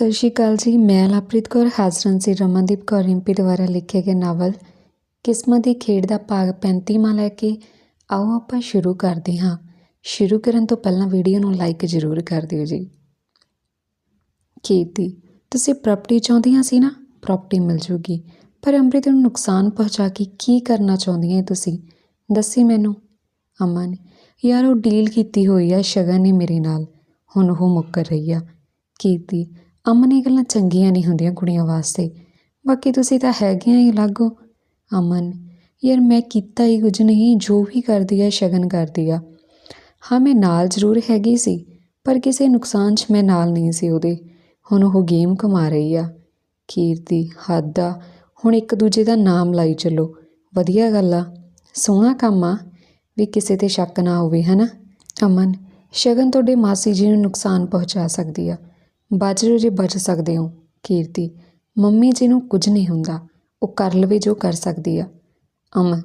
ਸਤਿ ਸ਼੍ਰੀ ਅਕਾਲ ਜੀ, ਮੈਂ ਲਵਪ੍ਰੀਤ ਕੌਰ, ਹਾਜ਼ਰਾਂ ਸੀ ਰਮਨਦੀਪ ਕੌਰ, ਰਿੰਪੀ ਦੁਆਰਾ ਲਿਖੇ ਗਏ ਨਾਵਲ। ਕਿਸਮਤ ਦੀ ਖੇਡ ਦਾ ਭਾਗ 35ਵਾਂ ਲੈ ਕੇ ਆਓ ਆਪਾਂ ਸ਼ੁਰੂ ਕਰਦੇ ਹਾਂ। ਸ਼ੁਰੂ ਕਰਨ ਤੋਂ ਪਹਿਲਾਂ ਵੀਡੀਓ ਨੂੰ ਲਾਈਕ ਜ਼ਰੂਰ ਕਰ ਦਿਓ ਜੀ। ਕੀਤੀ ਤੁਸੀਂ ਪ੍ਰਾਪਰਟੀ ਚਾਹੁੰਦੀਆਂ ਸੀ ਨਾ? ਪ੍ਰਾਪਰਟੀ ਮਿਲ ਜੂਗੀ। ਪਰ ਅੰਮ੍ਰਿਤ ਨੂੰ ਨੁਕਸਾਨ ਪਹੁੰਚਾ ਕੇ ਕੀ ਕਰਨਾ ਚਾਹੁੰਦੀਆਂ ਤੁਸੀਂ? ਦੱਸੀ ਮੈਨੂੰ। ਅਮਨ ਯਾਰ ਉਹ ਡੀਲ ਕੀਤੀ ਹੋਈ ਆ, ਸ਼ਗਨ ਨੇ ਮੇਰੇ ਨਾਲ। ਹੁਣ ਉਹ ਮੁੱਕਰ ਰਹੀ ਆ। ਕੀਤੀ ਅਮਨ ਇਹ ਗੱਲਾਂ ਚੰਗੀਆਂ ਨਹੀਂ ਹੁੰਦੀਆਂ ਕੁੜੀਆਂ ਵਾਸਤੇ। ਬਾਕੀ ਤੁਸੀਂ ਤਾਂ ਹੈਗੀਆਂ ਹੀ ਅਲੱਗ ਹੋ ਅਮਨ, ਯਾਰ ਮੈਂ ਕੀਤਾ ਹੀ ਕੁਝ ਨਹੀਂ, ਜੋ ਵੀ ਕਰਦੀ ਆ, ਸ਼ਗਨ ਕਰਦੀ ਆ। ਹਾਂ, ਮੈਂ ਨਾਲ ਜ਼ਰੂਰ ਹੈਗੀ ਸੀ, ਪਰ ਕਿਸੇ ਨੁਕਸਾਨ 'ਚ ਮੈਂ ਨਾਲ ਨਹੀਂ ਸੀ ਉਹਦੇ। ਹੁਣ ਉਹ ਗੇਮ ਕਮਾ ਰਹੀ ਆ, ਕੀਰਤੀ, ਹੱਦ ਆ। ਹੁਣ ਇੱਕ ਦੂਜੇ ਦਾ ਨਾਮ ਲਾਈ ਚੱਲੋ। ਵਧੀਆ ਗੱਲ ਆ। ਸੋਹਣਾ ਕੰਮ ਆ, ਵੀ ਕਿਸੇ ਤੇ ਸ਼ੱਕ ਨਾ ਹੋਵੇ, ਹਨਾ? ਅਮਨ, ਸ਼ਗਨ ਤੁਹਾਡੇ ਮਾਸੀ ਜੀ ਨੂੰ ਨੁਕਸਾਨ ਪਹੁੰਚਾ ਸਕਦੀ ਆ। ਬਚ ਬਾਜਰੋ ਜੇ ਬਚ ਸਕਦੇ ਹੋ, ਕੀਰਤੀ। ਮੰਮੀ ਜੀ ਨੂੰ ਕੁਝ ਨਹੀਂ ਹੁੰਦਾ, ਉਹ ਕਰ ਲਵੇ ਜੋ ਕਰ ਸਕਦੀ ਆ। ਅਮਨ,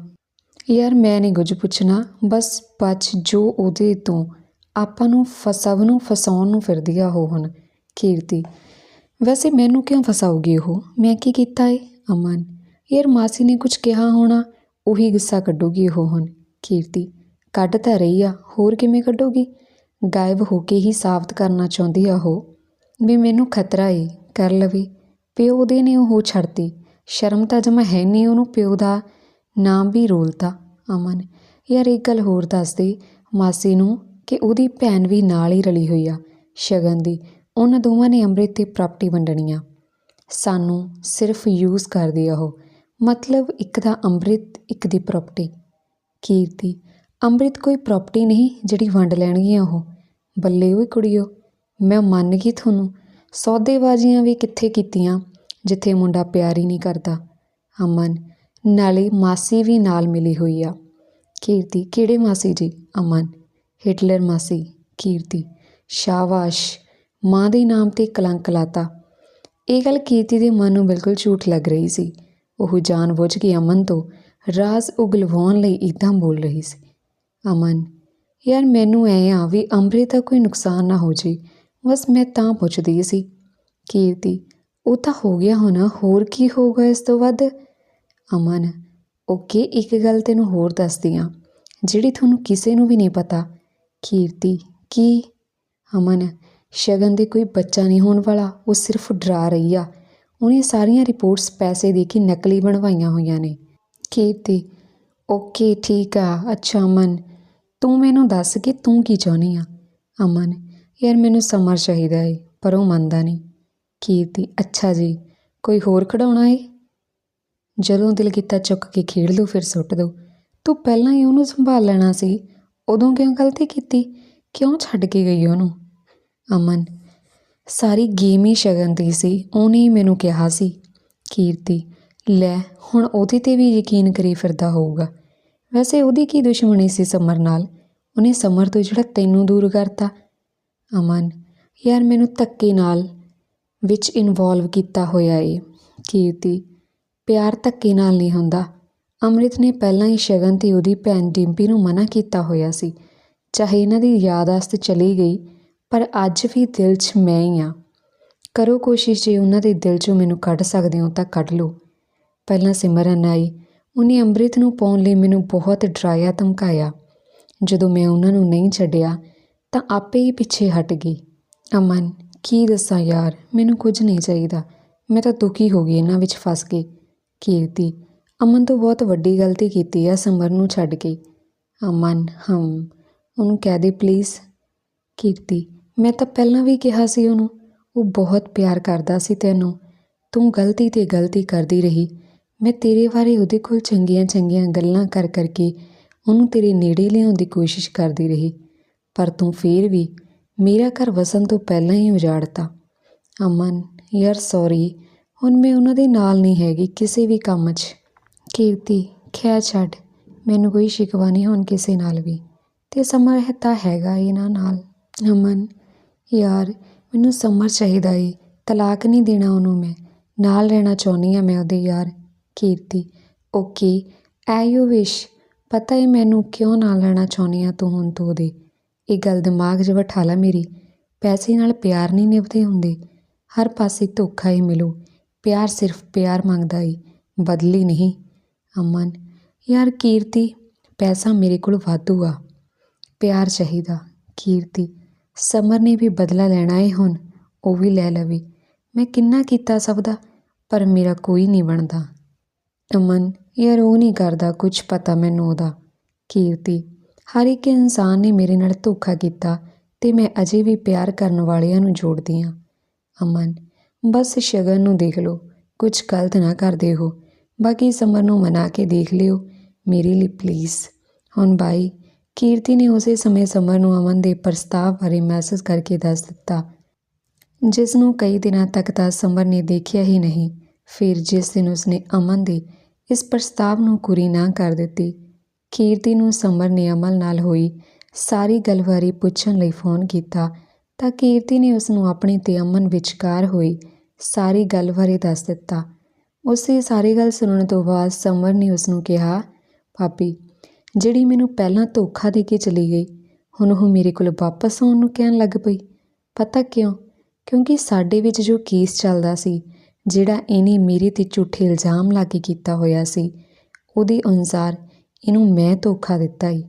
ਯਾਰ ਮੈਂ ਨਹੀਂ ਕੁਝ ਪੁੱਛਣਾ, ਬਸ ਬਚ ਜੋ ਉਹਦੇ ਤੋਂ। ਆਪਾਂ ਨੂੰ ਫਸਵ ਨੂੰ ਫਸਾਉਣ ਨੂੰ ਫਿਰਦੀ ਆ ਉਹ ਹੁਣ, ਕੀਰਤੀ। ਵੈਸੇ ਮੈਨੂੰ ਕਿਉਂ ਫਸਾਉਗੀ ਉਹ? ਮੈਂ ਕੀ ਕੀਤਾ ਏ? ਅਮਨ, ਯਾਰ ਮਾਸੀ ਨੇ ਕੁਝ ਕਿਹਾ ਹੋਣਾ, ਉਹੀ ਗੁੱਸਾ ਕੱਢੂਗੀ ਉਹ ਹੁਣ, ਕੀਰਤੀ। ਕੱਢ ਤਾਂ ਰਹੀ ਆ, ਹੋਰ ਕਿਵੇਂ ਕੱਢੂਗੀ? ਗਾਇਬ ਹੋ ਕੇ ਹੀ ਸਾਬਤ ਕਰਨਾ ਚਾਹੁੰਦੀ ਆ ਉਹ। ਵੀ ਮੈਨੂੰ ਖਤਰਾ ਏ, ਕਰ ਲਵੇ। ਪਿਓ ਦੇ ਨੇ ਉਹ ਛੱਡਤੀ। ਸ਼ਰਮ ਤਾਂ ਜਮਾ ਹੈ ਨਹੀਂ ਉਹਨੂੰ ਪਿਓ ਦਾ। ਨਾਮ ਵੀ ਰੋਲਤਾ, ਅਮਨ। ਯਾਰ ਇੱਕ ਗੱਲ ਹੋਰ ਦੱਸ ਦੇ। ਮਾਸੀ ਨੂੰ ਕਿ ਉਹਦੀ ਭੈਣ ਵੀ ਨਾਲ ਹੀ ਰਲੀ ਹੋਈ ਆ, ਸ਼ਗਨ ਦੀ। ਉਹਨਾਂ ਦੋਵਾਂ ਨੇ ਅੰਮ੍ਰਿਤ ਤੇ ਪ੍ਰਾਪਰਟੀ ਵੰਡਣੀ ਆ। ਸਾਨੂੰ ਸਿਰਫ ਯੂਜ਼ ਕਰਦੀ ਆ ਉਹ। ਮਤਲਬ ਇੱਕ ਦਾ ਅੰਮ੍ਰਿਤ, ਇੱਕ ਦੀ ਪ੍ਰਾਪਰਟੀ। ਕੀਰਤੀ, ਅੰਮ੍ਰਿਤ ਕੋਈ ਪ੍ਰਾਪਰਟੀ ਨਹੀਂ ਜਿਹੜੀ ਵੰਡ ਲੈਣਗੀਆਂ ਉਹ। ਬੱਲੇ ਓਏ ਕੁੜੀਓ। ਮੈਂ ਮੰਨ ਗਈ ਤੁਹਾਨੂੰ। ਸੌਦੇਬਾਜ਼ੀਆਂ ਵੀ ਕਿੱਥੇ ਕੀਤੀਆਂ, ਜਿੱਥੇ ਮੁੰਡਾ ਪਿਆਰ ਹੀ ਨਹੀਂ ਕਰਦਾ। ਅਮਨ, ਨਾਲੇ ਮਾਸੀ ਵੀ ਨਾਲ ਮਿਲੀ ਹੋਈ ਆ। ਕੀਰਤੀ, ਕਿਹੜੇ ਮਾਸੀ ਜੀ? ਅਮਨ, ਹਿਟਲਰ ਮਾਸੀ। ਕੀਰਤੀ, ਸ਼ਾਬਾਸ਼। ਮਾਂ ਦੇ ਨਾਮ ਤੇ ਕਲੰਕ ਲਾਤਾ। ਇਹ ਗੱਲ ਕੀਰਤੀ ਦੇ ਮਨ ਨੂੰ ਬਿਲਕੁਲ ਝੂਠ ਲੱਗ ਰਹੀ ਸੀ। ਉਹ ਜਾਣਬੁੱਝ ਕੇ ਅਮਨ ਤੋਂ ਰਾਜ਼ ਉਗਲਵਾਉਣ ਲਈ ਇਦਾਂ ਬੋਲ ਰਹੀ ਸੀ। ਅਮਨ, ਯਾਰ ਮੈਨੂੰ ਐ ਆ ਵੀ ਅੰਮ੍ਰਿਤ ਦਾ ਕੋਈ ਨੁਕਸਾਨ ਨਾ ਹੋ ਜੇ। ਬਸ ਮੈਂ ਤਾਂ ਪੁੱਛਦੀ ਸੀ, ਕੀਰਤੀ, ਉਹ ਤਾਂ ਹੋ ਗਿਆ ਹੋਣਾ, ਹੋਰ ਕੀ ਹੋਊਗਾ ਇਸ ਤੋਂ ਵੱਧ? ਅਮਨ, ਓਕੇ, ਇੱਕ ਗੱਲ ਤੈਨੂੰ ਹੋਰ ਦੱਸਦੀ ਆ ਜਿਹੜੀ ਤੁਹਾਨੂੰ ਕਿਸੇ ਨੂੰ ਵੀ ਨਹੀਂ ਪਤਾ। ਕੀਰਤੀ, ਕੀ? ਅਮਨ, ਸ਼ਗਨ ਦੇ ਕੋਈ ਬੱਚਾ ਨਹੀਂ ਹੋਣ ਵਾਲਾ, ਉਹ ਸਿਰਫ ਡਰਾ ਰਹੀ ਆ। ਉਹਨੇ ਸਾਰੀਆਂ ਰਿਪੋਰਟਸ ਪੈਸੇ ਦੇ ਕੇ ਨਕਲੀ ਬਣਵਾਈਆਂ ਹੋਈਆਂ ਨੇ। ਕੀਰਤੀ, ਓਕੇ, ਠੀਕ ਆ, ਅੱਛਾ ਅਮਨ, ਤੂੰ ਮੈਨੂੰ ਦੱਸ ਕਿ ਤੂੰ ਕੀ ਚਾਹੁੰਦੀ ਆ? ਅਮਨ ਯਾਰ ਮੈਨੂੰ ਸਮਰ ਚਾਹੀਦਾ ਏ, ਪਰ ਉਹ ਮੰਨਦਾ ਨਹੀਂ। ਕੀਰਤੀ ਅੱਛਾ ਜੀ, ਕੋਈ ਹੋਰ ਖਿਡੌਣਾ ਏ? ਜਦੋਂ ਦਿਲ ਕੀਤਾ ਚੁੱਕ ਕੇ ਖੇਡ ਲਓ ਫਿਰ ਸੁੱਟ ਦਿਓ ਤੂੰ ਪਹਿਲਾਂ ਹੀ ਉਹਨੂੰ ਸੰਭਾਲ ਲੈਣਾ ਸੀ। ਉਦੋਂ ਕਿਉਂ ਗਲਤੀ ਕੀਤੀ? ਕਿਉਂ ਛੱਡ ਕੇ ਗਈ ਉਹਨੂੰ? ਅਮਨ, ਸਾਰੀ ਗੇਮ ਹੀ ਸ਼ਗਨ ਦੀ ਸੀ, ਉਹਨੇ ਹੀ ਮੈਨੂੰ ਕਿਹਾ ਸੀ। ਕੀਰਤੀ ਲੈ, ਹੁਣ ਉਹਦੇ ਤੇ ਵੀ ਯਕੀਨ ਕਰੀ ਫਿਰਦਾ ਹੋਊਗਾ। ਵੈਸੇ ਉਹਦੀ ਕੀ ਦੁਸ਼ਮਣੀ ਸੀ ਸਮਰ ਨਾਲ? ਉਹਨੇ ਸਮਰ ਤੋਂ ਜਿਹੜਾ ਤੈਨੂੰ ਦੂਰ ਕਰਤਾ। ਅਮਨ, ਯਾਰ ਮੈਨੂੰ ਧੱਕੇ ਨਾਲ ਵਿੱਚ ਇਨਵੋਲਵ ਕੀਤਾ ਹੋਇਆ ਏ। ਕੀਰਤੀ, ਪਿਆਰ ਧੱਕੇ ਨਾਲ ਨਹੀਂ ਹੁੰਦਾ। ਅੰਮ੍ਰਿਤ ਨੇ ਪਹਿਲਾਂ ਹੀ ਸ਼ਗਨ ਤੇ ਉਹਦੀ ਭੈਣ ਡਿੰਪੀ ਨੂੰ ਮਨਾ ਕੀਤਾ ਹੋਇਆ ਸੀ। ਚਾਹੇ ਇਹਨਾਂ ਦੀ ਯਾਦਾਸ਼ਤ ਚਲੀ ਗਈ, ਪਰ ਅੱਜ ਵੀ ਦਿਲ 'ਚ ਮੈਂ ਹੀ ਆ। ਕਰੋ ਕੋਸ਼ਿਸ਼ ਜੇ ਉਹਨਾਂ ਦੇ ਦਿਲ 'ਚੋਂ ਮੈਨੂੰ ਕੱਢ ਸਕਦੇ ਹੋ ਤਾਂ ਕੱਢ ਲਓ। ਪਹਿਲਾਂ ਸਿਮਰਨ ਆਈ, ਉਹਨੇ ਅੰਮ੍ਰਿਤ ਨੂੰ ਪਾਉਣ ਲਈ ਮੈਨੂੰ ਬਹੁਤ ਡਰਾਇਆ ਧਮਕਾਇਆ। ਜਦੋਂ ਮੈਂ ਉਹਨਾਂ ਨੂੰ ਨਹੀਂ ਛੱਡਿਆ ਤਾਂ ਆਪੇ ਹੀ ਪਿੱਛੇ ਹਟ ਗਈ। ਅਮਨ, ਕੀ ਦੱਸਾਂ ਯਾਰ, ਮੈਨੂੰ ਕੁਝ ਨਹੀਂ ਚਾਹੀਦਾ। ਮੈਂ ਤਾਂ ਦੁਖੀ ਹੋ ਗਈ ਇਹਨਾਂ ਵਿੱਚ ਫਸ ਕੇ। ਕੀਰਤੀ, ਅਮਨ ਤੋਂ ਬਹੁਤ ਵੱਡੀ ਗਲਤੀ ਕੀਤੀ ਆ, ਸਮਰ ਨੂੰ ਛੱਡ ਕੇ। ਅਮਨ, ਹਮ, ਉਹਨੂੰ ਕਹਿ ਦੇ ਪਲੀਜ਼ ਕੀਰਤੀ, ਮੈਂ ਤਾਂ ਪਹਿਲਾਂ ਵੀ ਕਿਹਾ ਸੀ ਉਹਨੂੰ, ਉਹ ਬਹੁਤ ਪਿਆਰ ਕਰਦਾ ਸੀ ਤੈਨੂੰ। ਤੂੰ ਗਲਤੀ ਤੇ ਗਲਤੀ ਕਰਦੀ ਰਹੀ। ਮੈਂ ਤੇਰੇ ਬਾਰੇ ਉਹਦੇ ਕੋਲ ਚੰਗੀਆਂ ਚੰਗੀਆਂ ਗੱਲਾਂ ਕਰ ਕਰਕੇ ਉਹਨੂੰ ਤੇਰੇ ਨੇੜੇ ਲਿਆਉਣ ਦੀ ਕੋਸ਼ਿਸ਼ ਕਰਦੀ ਰਹੀ। ਪਰ ਤੂੰ ਫੇਰ ਵੀ ਮੇਰਾ ਘਰ ਵਸਣ ਤੋਂ ਪਹਿਲਾਂ ਹੀ ਉਜਾੜਤਾ। ਅਮਨ, ਯਾਰ ਸੌਰੀ, ਹੁਣ ਮੈਂ ਉਹਨਾਂ ਦੇ ਨਾਲ ਨਹੀਂ ਹੈਗੀ ਕਿਸੇ ਵੀ ਕੰਮ 'ਚ। ਕੀਰਤੀ ਖੈ ਛੱਡ, ਮੈਨੂੰ ਕੋਈ ਸ਼ਿਕਵਾ ਨਹੀਂ ਹੁਣ ਕਿਸੇ ਨਾਲ ਵੀ। ਤੇ ਸਮਰ ਹੈ ਤਾਂ ਹੈਗਾ ਇਹਨਾਂ ਨਾਲ। ਅਮਨ, ਯਾਰ, ਮੈਨੂੰ ਸਮਰ ਚਾਹੀਦਾ ਏ, ਤਲਾਕ ਨਹੀਂ ਦੇਣਾ ਉਹਨੂੰ ਮੈਂ, ਨਾਲ ਰਹਿਣਾ ਚਾਹੁੰਦੀ ਆ ਮੈਂ ਉਹਦੇ ਯਾਰ। ਕੀਰਤੀ, ਓਕੇ ਐਯੋ ਵਿਸ਼ ਪਤਾ ਏ ਮੈਨੂੰ ਕਿਉਂ ਨਾਲ ਰਹਿਣਾ ਚਾਹੁੰਦੀ ਆ ਤੂੰ ਹੁਣ ਤੋਂ ਉਹਦੇ? ਇਹ ਗੱਲ ਦਿਮਾਗ 'ਚ ਬਿਠਾ ਲੈ ਮੇਰੀ। ਪੈਸੇ ਨਾਲ ਪਿਆਰ ਨਹੀਂ ਨਿਭਦੇ ਹੁੰਦੇ। ਹਰ ਪਾਸੇ ਧੋਖਾ ਹੀ ਮਿਲੂ। ਪਿਆਰ ਸਿਰਫ ਪਿਆਰ ਮੰਗਦਾ ਈ, ਬਦਲੀ ਨਹੀਂ। ਅਮਨ, ਯਾਰ ਕੀਰਤੀ, ਪੈਸਾ ਮੇਰੇ ਕੋਲ ਵਾਧੂ ਆ। ਪਿਆਰ ਚਾਹੀਦਾ, ਕੀਰਤੀ। ਸਮਰ ਨੇ ਵੀ ਬਦਲਾ ਲੈਣਾ ਏ ਹੁਣ, ਉਹ ਵੀ ਲੈ ਲਵੇ। ਮੈਂ ਕਿੰਨਾ ਕੀਤਾ ਸਭ ਦਾ ਪਰ ਮੇਰਾ ਕੋਈ ਨਹੀਂ ਬਣਦਾ। ਅਮਨ, ਯਾਰ ਉਹ ਨਹੀਂ ਕਰਦਾ ਕੁਝ ਪਤਾ ਮੈਨੂੰ ਉਹਦਾ। ਕੀਰਤੀ ਹਰ ਇੱਕ ਇਨਸਾਨ ਨੇ ਮੇਰੇ ਨਾਲ ਧੋਖਾ ਕੀਤਾ ਤੇ ਮੈਂ ਅਜੇ ਵੀ ਪਿਆਰ ਕਰਨ ਵਾਲਿਆਂ ਨੂੰ ਜੋੜਦੀ ਹਾਂ। ਅਮਨ, ਬਸ ਸ਼ਗਨ ਨੂੰ ਦੇਖ ਲਓ ਕੁਝ ਗਲਤ ਨਾ ਕਰਦੇ ਹੋ। ਬਾਕੀ ਸਮਰ ਨੂੰ ਮਨਾ ਕੇ ਦੇਖ ਲਿਓ, ਮੇਰੇ ਲਈ ਪਲੀਜ਼ ਹੁਣ ਬਾਈ, ਕੀਰਤੀ ਨੇ ਉਸੇ ਸਮੇਂ ਸਮਰ ਨੂੰ ਅਮਨ ਦੇ ਪ੍ਰਸਤਾਵ ਬਾਰੇ ਮੈਸੇਜ ਕਰਕੇ ਦੱਸ ਦਿੱਤਾ। ਜਿਸ ਨੂੰ ਕਈ ਦਿਨਾਂ ਤੱਕ ਤਾਂ ਸਮਰ ਨੇ ਦੇਖਿਆ ਹੀ ਨਹੀਂ, ਫਿਰ ਜਿਸ ਦਿਨ ਉਸਨੇ ਅਮਨ ਦੇ ਇਸ ਪ੍ਰਸਤਾਵ ਨੂੰ ਕੁਰੀ ਨਾ ਕਰ ਦਿੱਤੀ ਕੀਰਤੀ ਨੂੰ ਸਮਰ ਨੇ ਅਮਲ ਨਾਲ ਹੋਈ ਸਾਰੀ ਗੱਲ ਬਾਰੇ ਪੁੱਛਣ ਲਈ ਫੋਨ ਕੀਤਾ ਤਾਂ ਕੀਰਤੀ ਨੇ ਉਸ ਨੂੰ ਆਪਣੀ ਤੇ ਅਮਨ ਵਿਚਕਾਰ ਹੋਈ ਸਾਰੀ ਗੱਲ ਬਾਰੇ ਦੱਸ ਦਿੱਤਾ। ਉਸੇ ਸਾਰੀ ਗੱਲ ਸੁਣਨ ਤੋਂ ਬਾਅਦ ਸਮਰ ਨੇ ਉਸ ਨੂੰ ਕਿਹਾ, ਭਾਬੀ, ਜਿਹੜੀ ਮੈਨੂੰ ਪਹਿਲਾਂ ਧੋਖਾ ਦੇ ਕੇ ਚਲੀ ਗਈ, ਹੁਣ ਉਹ ਮੇਰੇ ਕੋਲ ਵਾਪਸ ਆਉਣ ਨੂੰ ਕਹਿਣ ਲੱਗ ਪਈ। ਪਤਾ ਕਿਉਂ? ਕਿਉਂਕਿ ਸਾਡੇ ਵਿੱਚ ਜੋ ਕੇਸ ਚੱਲਦਾ ਸੀ, ਜਿਹੜਾ ਇਹਨੇ ਮੇਰੇ ਤੇ ਝੂਠੇ ਇਲਜ਼ਾਮ ਲਾ ਕੇ ਕੀਤਾ ਹੋਇਆ ਸੀ, ਉਹਦੇ ਅਨੁਸਾਰ ਇਹਨੂੰ ਮੈਂ ਧੋਖਾ ਦਿੱਤਾ ਈ।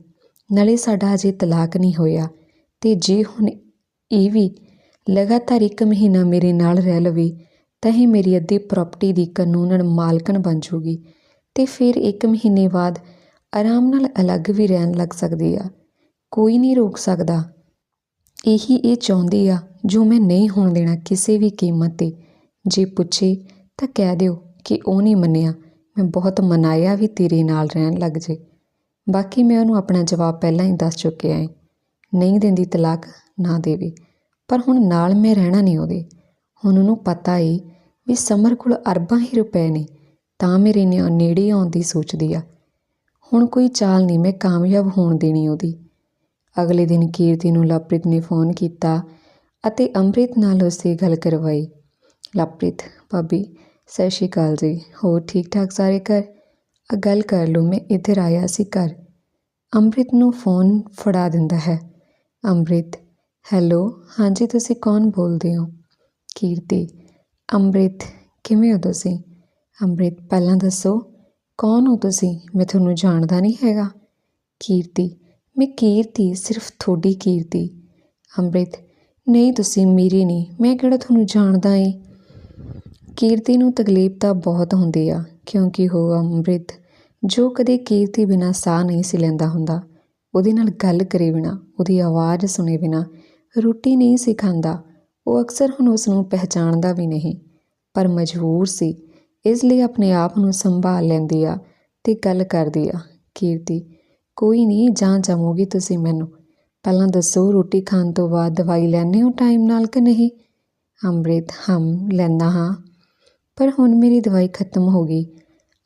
ਨਾਲੇ ਸਾਡਾ ਅਜੇ ਤਲਾਕ ਨਹੀਂ ਹੋਇਆ ਤੇ ਜੇ ਹੁਣ ਇਹ ਵੀ ਲਗਾਤਾਰ ਇੱਕ ਮਹੀਨਾ ਮੇਰੇ ਨਾਲ ਰਹਿ ਲਵੇ, ਤਾਂ ਇਹ ਮੇਰੀ ਅੱਧੀ ਪ੍ਰਾਪਰਟੀ ਦੀ ਕਾਨੂੰਨਨ ਮਾਲਕਣ ਬਣ ਜੂਗੀ ਤੇ ਫਿਰ ਇੱਕ ਮਹੀਨੇ ਬਾਅਦ ਆਰਾਮ ਨਾਲ ਅਲੱਗ ਵੀ ਰਹਿਣ ਲੱਗ ਸਕਦੀ ਆ। ਕੋਈ ਨਹੀਂ ਰੋਕ ਸਕਦਾ। ਇਹੀ ਇਹ ਚਾਹੁੰਦੀ ਆ ਜੋ ਮੈਂ ਨਹੀਂ ਹੋਣ ਦੇਣਾ ਕਿਸੇ ਵੀ ਕੀਮਤ ਤੇ। ਜੇ ਪੁੱਛੇ ਤਾਂ ਕਹਿ ਦਿਓ ਕਿ ਉਹ ਨਹੀਂ ਮੰਨਿਆ। ਮੈਂ ਬਹੁਤ ਮਨਾਇਆ ਵੀ ਤੇਰੇ ਨਾਲ ਰਹਿਣ ਲੱਗ ਜੇ। ਬਾਕੀ ਮੈਂ ਉਹਨੂੰ ਆਪਣਾ ਜਵਾਬ ਪਹਿਲਾਂ ਹੀ ਦੱਸ ਚੁੱਕਿਆ ਏ। ਨਹੀਂ ਦਿੰਦੀ ਤਲਾਕ, ਨਾ ਦੇਵੇ। ਪਰ ਹੁਣ ਨਾਲ ਮੈਂ ਰਹਿਣਾ ਨਹੀਂ ਉਹਦੇ। ਹੁਣ ਉਹਨੂੰ ਪਤਾ ਏ ਵੀ ਸਮਰ ਕੋਲ ਅਰਬਾਂ ਹੀ ਰੁਪਏ ਨੇ, ਤਾਂ ਮੇਰੇ ਨੇ ਨੇੜੇ ਆਉਣ ਦੀ ਸੋਚਦੀ ਆ। ਹੁਣ ਕੋਈ ਚਾਲ ਨਹੀਂ, ਮੈਂ ਕਾਮਯਾਬ ਹੋਣ ਦੇਣੀ ਉਹਦੀ। ਅਗਲੇ ਦਿਨ ਕੀਰਤੀ ਨੂੰ ਲਵਪ੍ਰੀਤ ਨੇ ਫੋਨ ਕੀਤਾ ਅਤੇ ਅੰਮ੍ਰਿਤ ਨਾਲ ਉਸੇ ਗੱਲ ਕਰਵਾਈ। ਲਵਪ੍ਰੀਤ, ਭਾਬੀ ਸਤਿ ਸ਼੍ਰੀ ਅਕਾਲ ਜੀ। ਹੋਰ ਠੀਕ ਠਾਕ ਸਾਰੇ ਘਰ? ਆ ਗੱਲ ਕਰ ਲਓ ਮੈਂ, ਇੱਧਰ ਆਇਆ ਸੀ ਘਰ। ਅੰਮ੍ਰਿਤ ਨੂੰ ਫੋਨ ਫੜਾ ਦਿੰਦਾ ਹੈ। ਅੰਮ੍ਰਿਤ, ਹੈਲੋ, ਹਾਂਜੀ, ਤੁਸੀਂ ਕੌਣ ਬੋਲਦੇ ਹੋ? ਕੀਰਤੀ, ਅੰਮ੍ਰਿਤ, ਕਿਵੇਂ ਹੋ ਤੁਸੀਂ? ਅੰਮ੍ਰਿਤ, ਪਹਿਲਾਂ ਦੱਸੋ, ਕੌਣ ਹੋ ਤੁਸੀਂ? ਮੈਂ ਤੁਹਾਨੂੰ ਜਾਣਦਾ ਨਹੀਂ ਹੈਗਾ। ਕੀਰਤੀ, ਮੈਂ ਕੀਰਤੀ, ਸਿਰਫ ਤੁਹਾਡੀ ਕੀਰਤੀ। ਅੰਮ੍ਰਿਤ, ਨਹੀਂ, ਤੁਸੀਂ ਮੇਰੀ ਨਹੀਂ, ਮੈਂ ਕਿਹੜਾ ਤੁਹਾਨੂੰ ਜਾਣਦਾ ਏ? ਕੀਰਤੀ ਨੂੰ ਤਕਲੀਫ ਤਾਂ ਬਹੁਤ ਹੁੰਦੀ ਆ, ਕਿਉਂਕਿ ਉਹ ਅੰਮ੍ਰਿਤ, ਜੋ ਕਦੇ ਕੀਰਤੀ ਬਿਨਾ ਸਾਹ ਨਹੀਂ ਸੀ ਲੈਂਦਾ ਹੁੰਦਾ, ਉਹਦੇ ਨਾਲ ਗੱਲ ਕਰੇ ਬਿਨਾ, ਉਹਦੀ ਆਵਾਜ਼ ਸੁਣੇ ਬਿਨਾ, ਰੋਟੀ ਨਹੀਂ ਸੀ ਖਾਂਦਾ, ਉਹ ਅਕਸਰ ਹੁਣ ਉਸ ਨੂੰ ਪਹਿਚਾਣਦਾ ਵੀ ਨਹੀਂ, ਪਰ ਮਜਬੂਰ ਸੀ, ਇਸ ਲਈ ਆਪਣੇ ਆਪ ਨੂੰ ਸੰਭਾਲ ਲੈਂਦੀ ਆ ਤੇ ਗੱਲ ਕਰਦੀ ਆ, ਕੀਰਤੀ, ਕੋਈ ਨਹੀਂ, ਜਾਂ ਜਾਮੋਗੀ ਤੁਸੀਂ ਮੈਨੂੰ, ਪਹਿਲਾਂ ਦੱਸੋ ਰੋਟੀ ਖਾਣ ਤੋਂ ਬਾਅਦ ਦਵਾਈ ਲੈਣੇ ਹੋ ਟਾਈਮ ਨਾਲ ਕਿ ਨਹੀਂ? ਅੰਮ੍ਰਿਤ ਹਮ ਲੈਂਦਾ ਹਾਂ ਪਰ ਹੁਣ ਮੇਰੀ ਦਵਾਈ ਖਤਮ ਹੋ ਗਈ।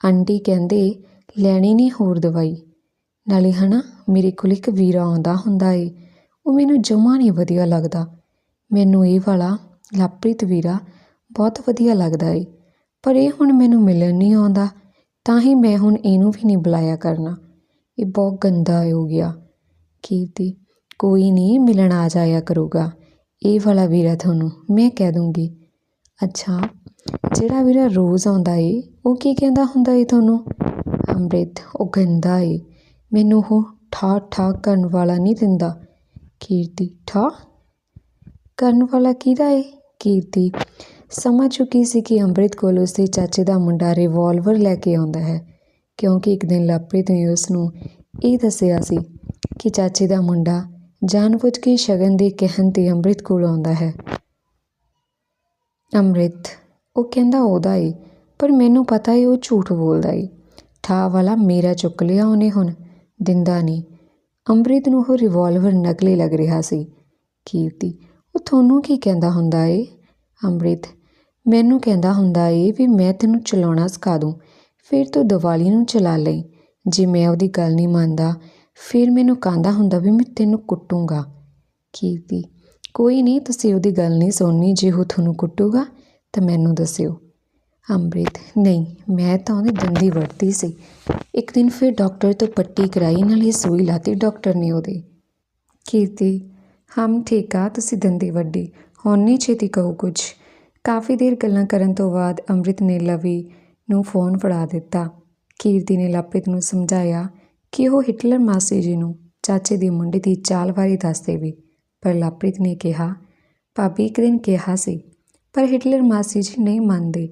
ਆਂਟੀ ਕਹਿੰਦੇ, ਲੈਣੀ ਨਹੀਂ ਹੋਰ ਦਵਾਈ। ਨਾਲੇ ਹਨਾ, ਮੇਰੇ ਕੋਲ ਇੱਕ ਵੀਰਾ ਆਉਂਦਾ ਹੁੰਦਾ ਏ। ਉਹ ਮੈਨੂੰ ਜਮਾ ਨਹੀਂ ਵਧੀਆ ਲੱਗਦਾ। ਮੈਨੂੰ ਇਹ ਵਾਲਾ ਲਾਪ੍ਰਿਤ ਵੀਰਾ ਬਹੁਤ ਵਧੀਆ ਲੱਗਦਾ ਏ। ਪਰ ਇਹ ਹੁਣ ਮੈਨੂੰ ਮਿਲਣ ਨਹੀਂ ਆਉਂਦਾ, ਤਾਂ ਹੀ ਮੈਂ ਹੁਣ ਇਹਨੂੰ ਵੀ ਨਹੀਂ ਬੁਲਾਇਆ ਕਰਨਾ। ਇਹ ਬਹੁਤ ਗੰਦਾ ਹੋ ਗਿਆ। ਕੀਰਤੀ, ਕੋਈ ਨਹੀਂ ਮਿਲਣ ਆ ਜਾਇਆ ਕਰੂਗਾ। ਇਹ ਵਾਲਾ ਵੀਰਾ ਤੁਹਾਨੂੰ ਮੈਂ ਕਹਿ ਦੂੰਗੀ। ਅੱਛਾ ਜਿਹੜਾ ਵੀਰਾ ਰੋਜ਼ ਆਉਂਦਾ ਏ, ਉਹ ਕੀ ਕਹਿੰਦਾ ਹੁੰਦਾ ਏ ਤੁਹਾਨੂੰ? ਅੰਮ੍ਰਿਤ, ਉਹ ਗੰਦਾ ਏ। ਮੈਨੂੰ ਉਹ ਠਾ ਠਾ ਕਰਨ ਵਾਲਾ ਨਹੀਂ ਦਿੰਦਾ। ਕੀਰਤੀ ਠਾ ਕਰਨ ਵਾਲਾ ਕਿਹਦਾ ਏ? ਕੀਰਤੀ, ਸਮਝ ਚੁੱਕੀ ਸੀ ਕਿ ਅੰਮ੍ਰਿਤ ਕੋਲ ਉਸਦੇ ਚਾਚੇ ਦਾ ਮੁੰਡਾ ਰਿਵਾਲਵਰ ਲੈ ਕੇ ਆਉਂਦਾ ਹੈ, ਕਿਉਂਕਿ ਇੱਕ ਦਿਨ ਲਵਪ੍ਰੀਤ ਨੇ ਉਸ ਨੂੰ ਇਹ ਦੱਸਿਆ ਸੀ ਕਿ ਚਾਚੇ ਦਾ ਮੁੰਡਾ ਜਾਣਬੁੱਝ ਕੇ ਸ਼ਗਨ ਦੇ ਕਹਿਣ ਤੇ ਅੰਮ੍ਰਿਤ ਕੋਲ ਆਉਂਦਾ ਹੈ। ਅੰਮ੍ਰਿਤ ਉਹ ਕਹਿੰਦਾ ਉਹਦਾ ਏ ਪਰ ਮੈਨੂੰ ਪਤਾ ਏ ਉਹ ਝੂਠ ਬੋਲਦਾ ਏ ਠਾ ਵਾਲਾ ਮੇਰਾ ਚੁੱਕ ਲਿਆ ਉਹਨੇ ਹੁਣ, ਦਿੰਦਾ ਨਹੀਂ ਅੰਮ੍ਰਿਤ ਨੂੰ ਉਹ ਰਿਵਾਲਵਰ ਨਕਲੀ ਲੱਗ ਰਿਹਾ ਸੀ। ਕੀਰਤੀ, ਉਹ ਤੁਹਾਨੂੰ ਕੀ ਕਹਿੰਦਾ ਹੁੰਦਾ ਏ? ਅੰਮ੍ਰਿਤ, ਮੈਨੂੰ ਕਹਿੰਦਾ ਹੁੰਦਾ ਏ ਵੀ ਮੈਂ ਤੈਨੂੰ ਚਲਾਉਣਾ ਸਿਖਾ ਦੂੰ, ਫਿਰ ਤੂੰ ਦੀਵਾਲੀ ਨੂੰ ਚਲਾ ਲਈ। ਜੇ ਮੈਂ ਉਹਦੀ ਗੱਲ ਨਹੀਂ ਮੰਨਦਾ, ਫਿਰ ਮੈਨੂੰ ਕਹਿੰਦਾ ਹੁੰਦਾ ਵੀ ਮੈਂ ਤੈਨੂੰ ਕੁੱਟੂੰਗਾ। ਕੀਰਤੀ, ਕੋਈ ਨਹੀਂ, ਤੁਸੀਂ ਉਹਦੀ ਗੱਲ ਨਹੀਂ ਸੁਣਨੀ, ਜੇ ਉਹ ਤੁਹਾਨੂੰ ਕੁੱਟੂਗਾ ਤਾਂ ਮੈਨੂੰ ਦੱਸਿਓ। ਅੰਮ੍ਰਿਤ, ਨਹੀਂ, ਮੈਂ ਤਾਂ ਉਹਦੀ ਦੰਦੀ ਵੜਤੀ ਸੀ। ਇੱਕ ਦਿਨ ਫਿਰ ਡਾਕਟਰ ਤੋਂ ਪੱਟੀ ਕਰਾਈ, ਨਾਲੇ ਸੂਈ ਲਾਤੀ ਡਾਕਟਰ ਨੇ ਉਹਦੇ। ਕੀਰਤੀ, ਹਮ ਠੀਕ ਆ, ਤੁਸੀਂ ਦੰਦੀ ਵੱਡੀ, ਹੁਣ ਨਹੀਂ ਛੇਤੀ ਕਹੋ ਕੁਝ ਕਾਫੀ ਦੇਰ ਗੱਲਾਂ ਕਰਨ ਤੋਂ ਬਾਅਦ ਅੰਮ੍ਰਿਤ ਨੇ ਲਵੀ ਨੂੰ ਫੋਨ ਫੜਾ ਦਿੱਤਾ। ਕੀਰਤੀ ਨੇ ਲਵਪ੍ਰੀਤ ਨੂੰ ਸਮਝਾਇਆ ਕਿ ਉਹ ਹਿਟਲਰ ਮਾਸੀ ਜੀ ਨੂੰ ਚਾਚੇ ਦੀ ਮੁੰਡੇ ਦੀ ਚਾਲ ਬਾਰੇ ਦੱਸ ਦੇਵੇ ਪਰ ਲਵਪ੍ਰੀਤ ਨੇ ਕਿਹਾ, ਭਾਬੀ ਇੱਕ ਦਿਨ ਕਿਹਾ ਸੀ ਪਰ ਹਿਟਲਰ ਮਾਸੀ ਜੀ ਨਹੀਂ ਮੰਨਦੇ।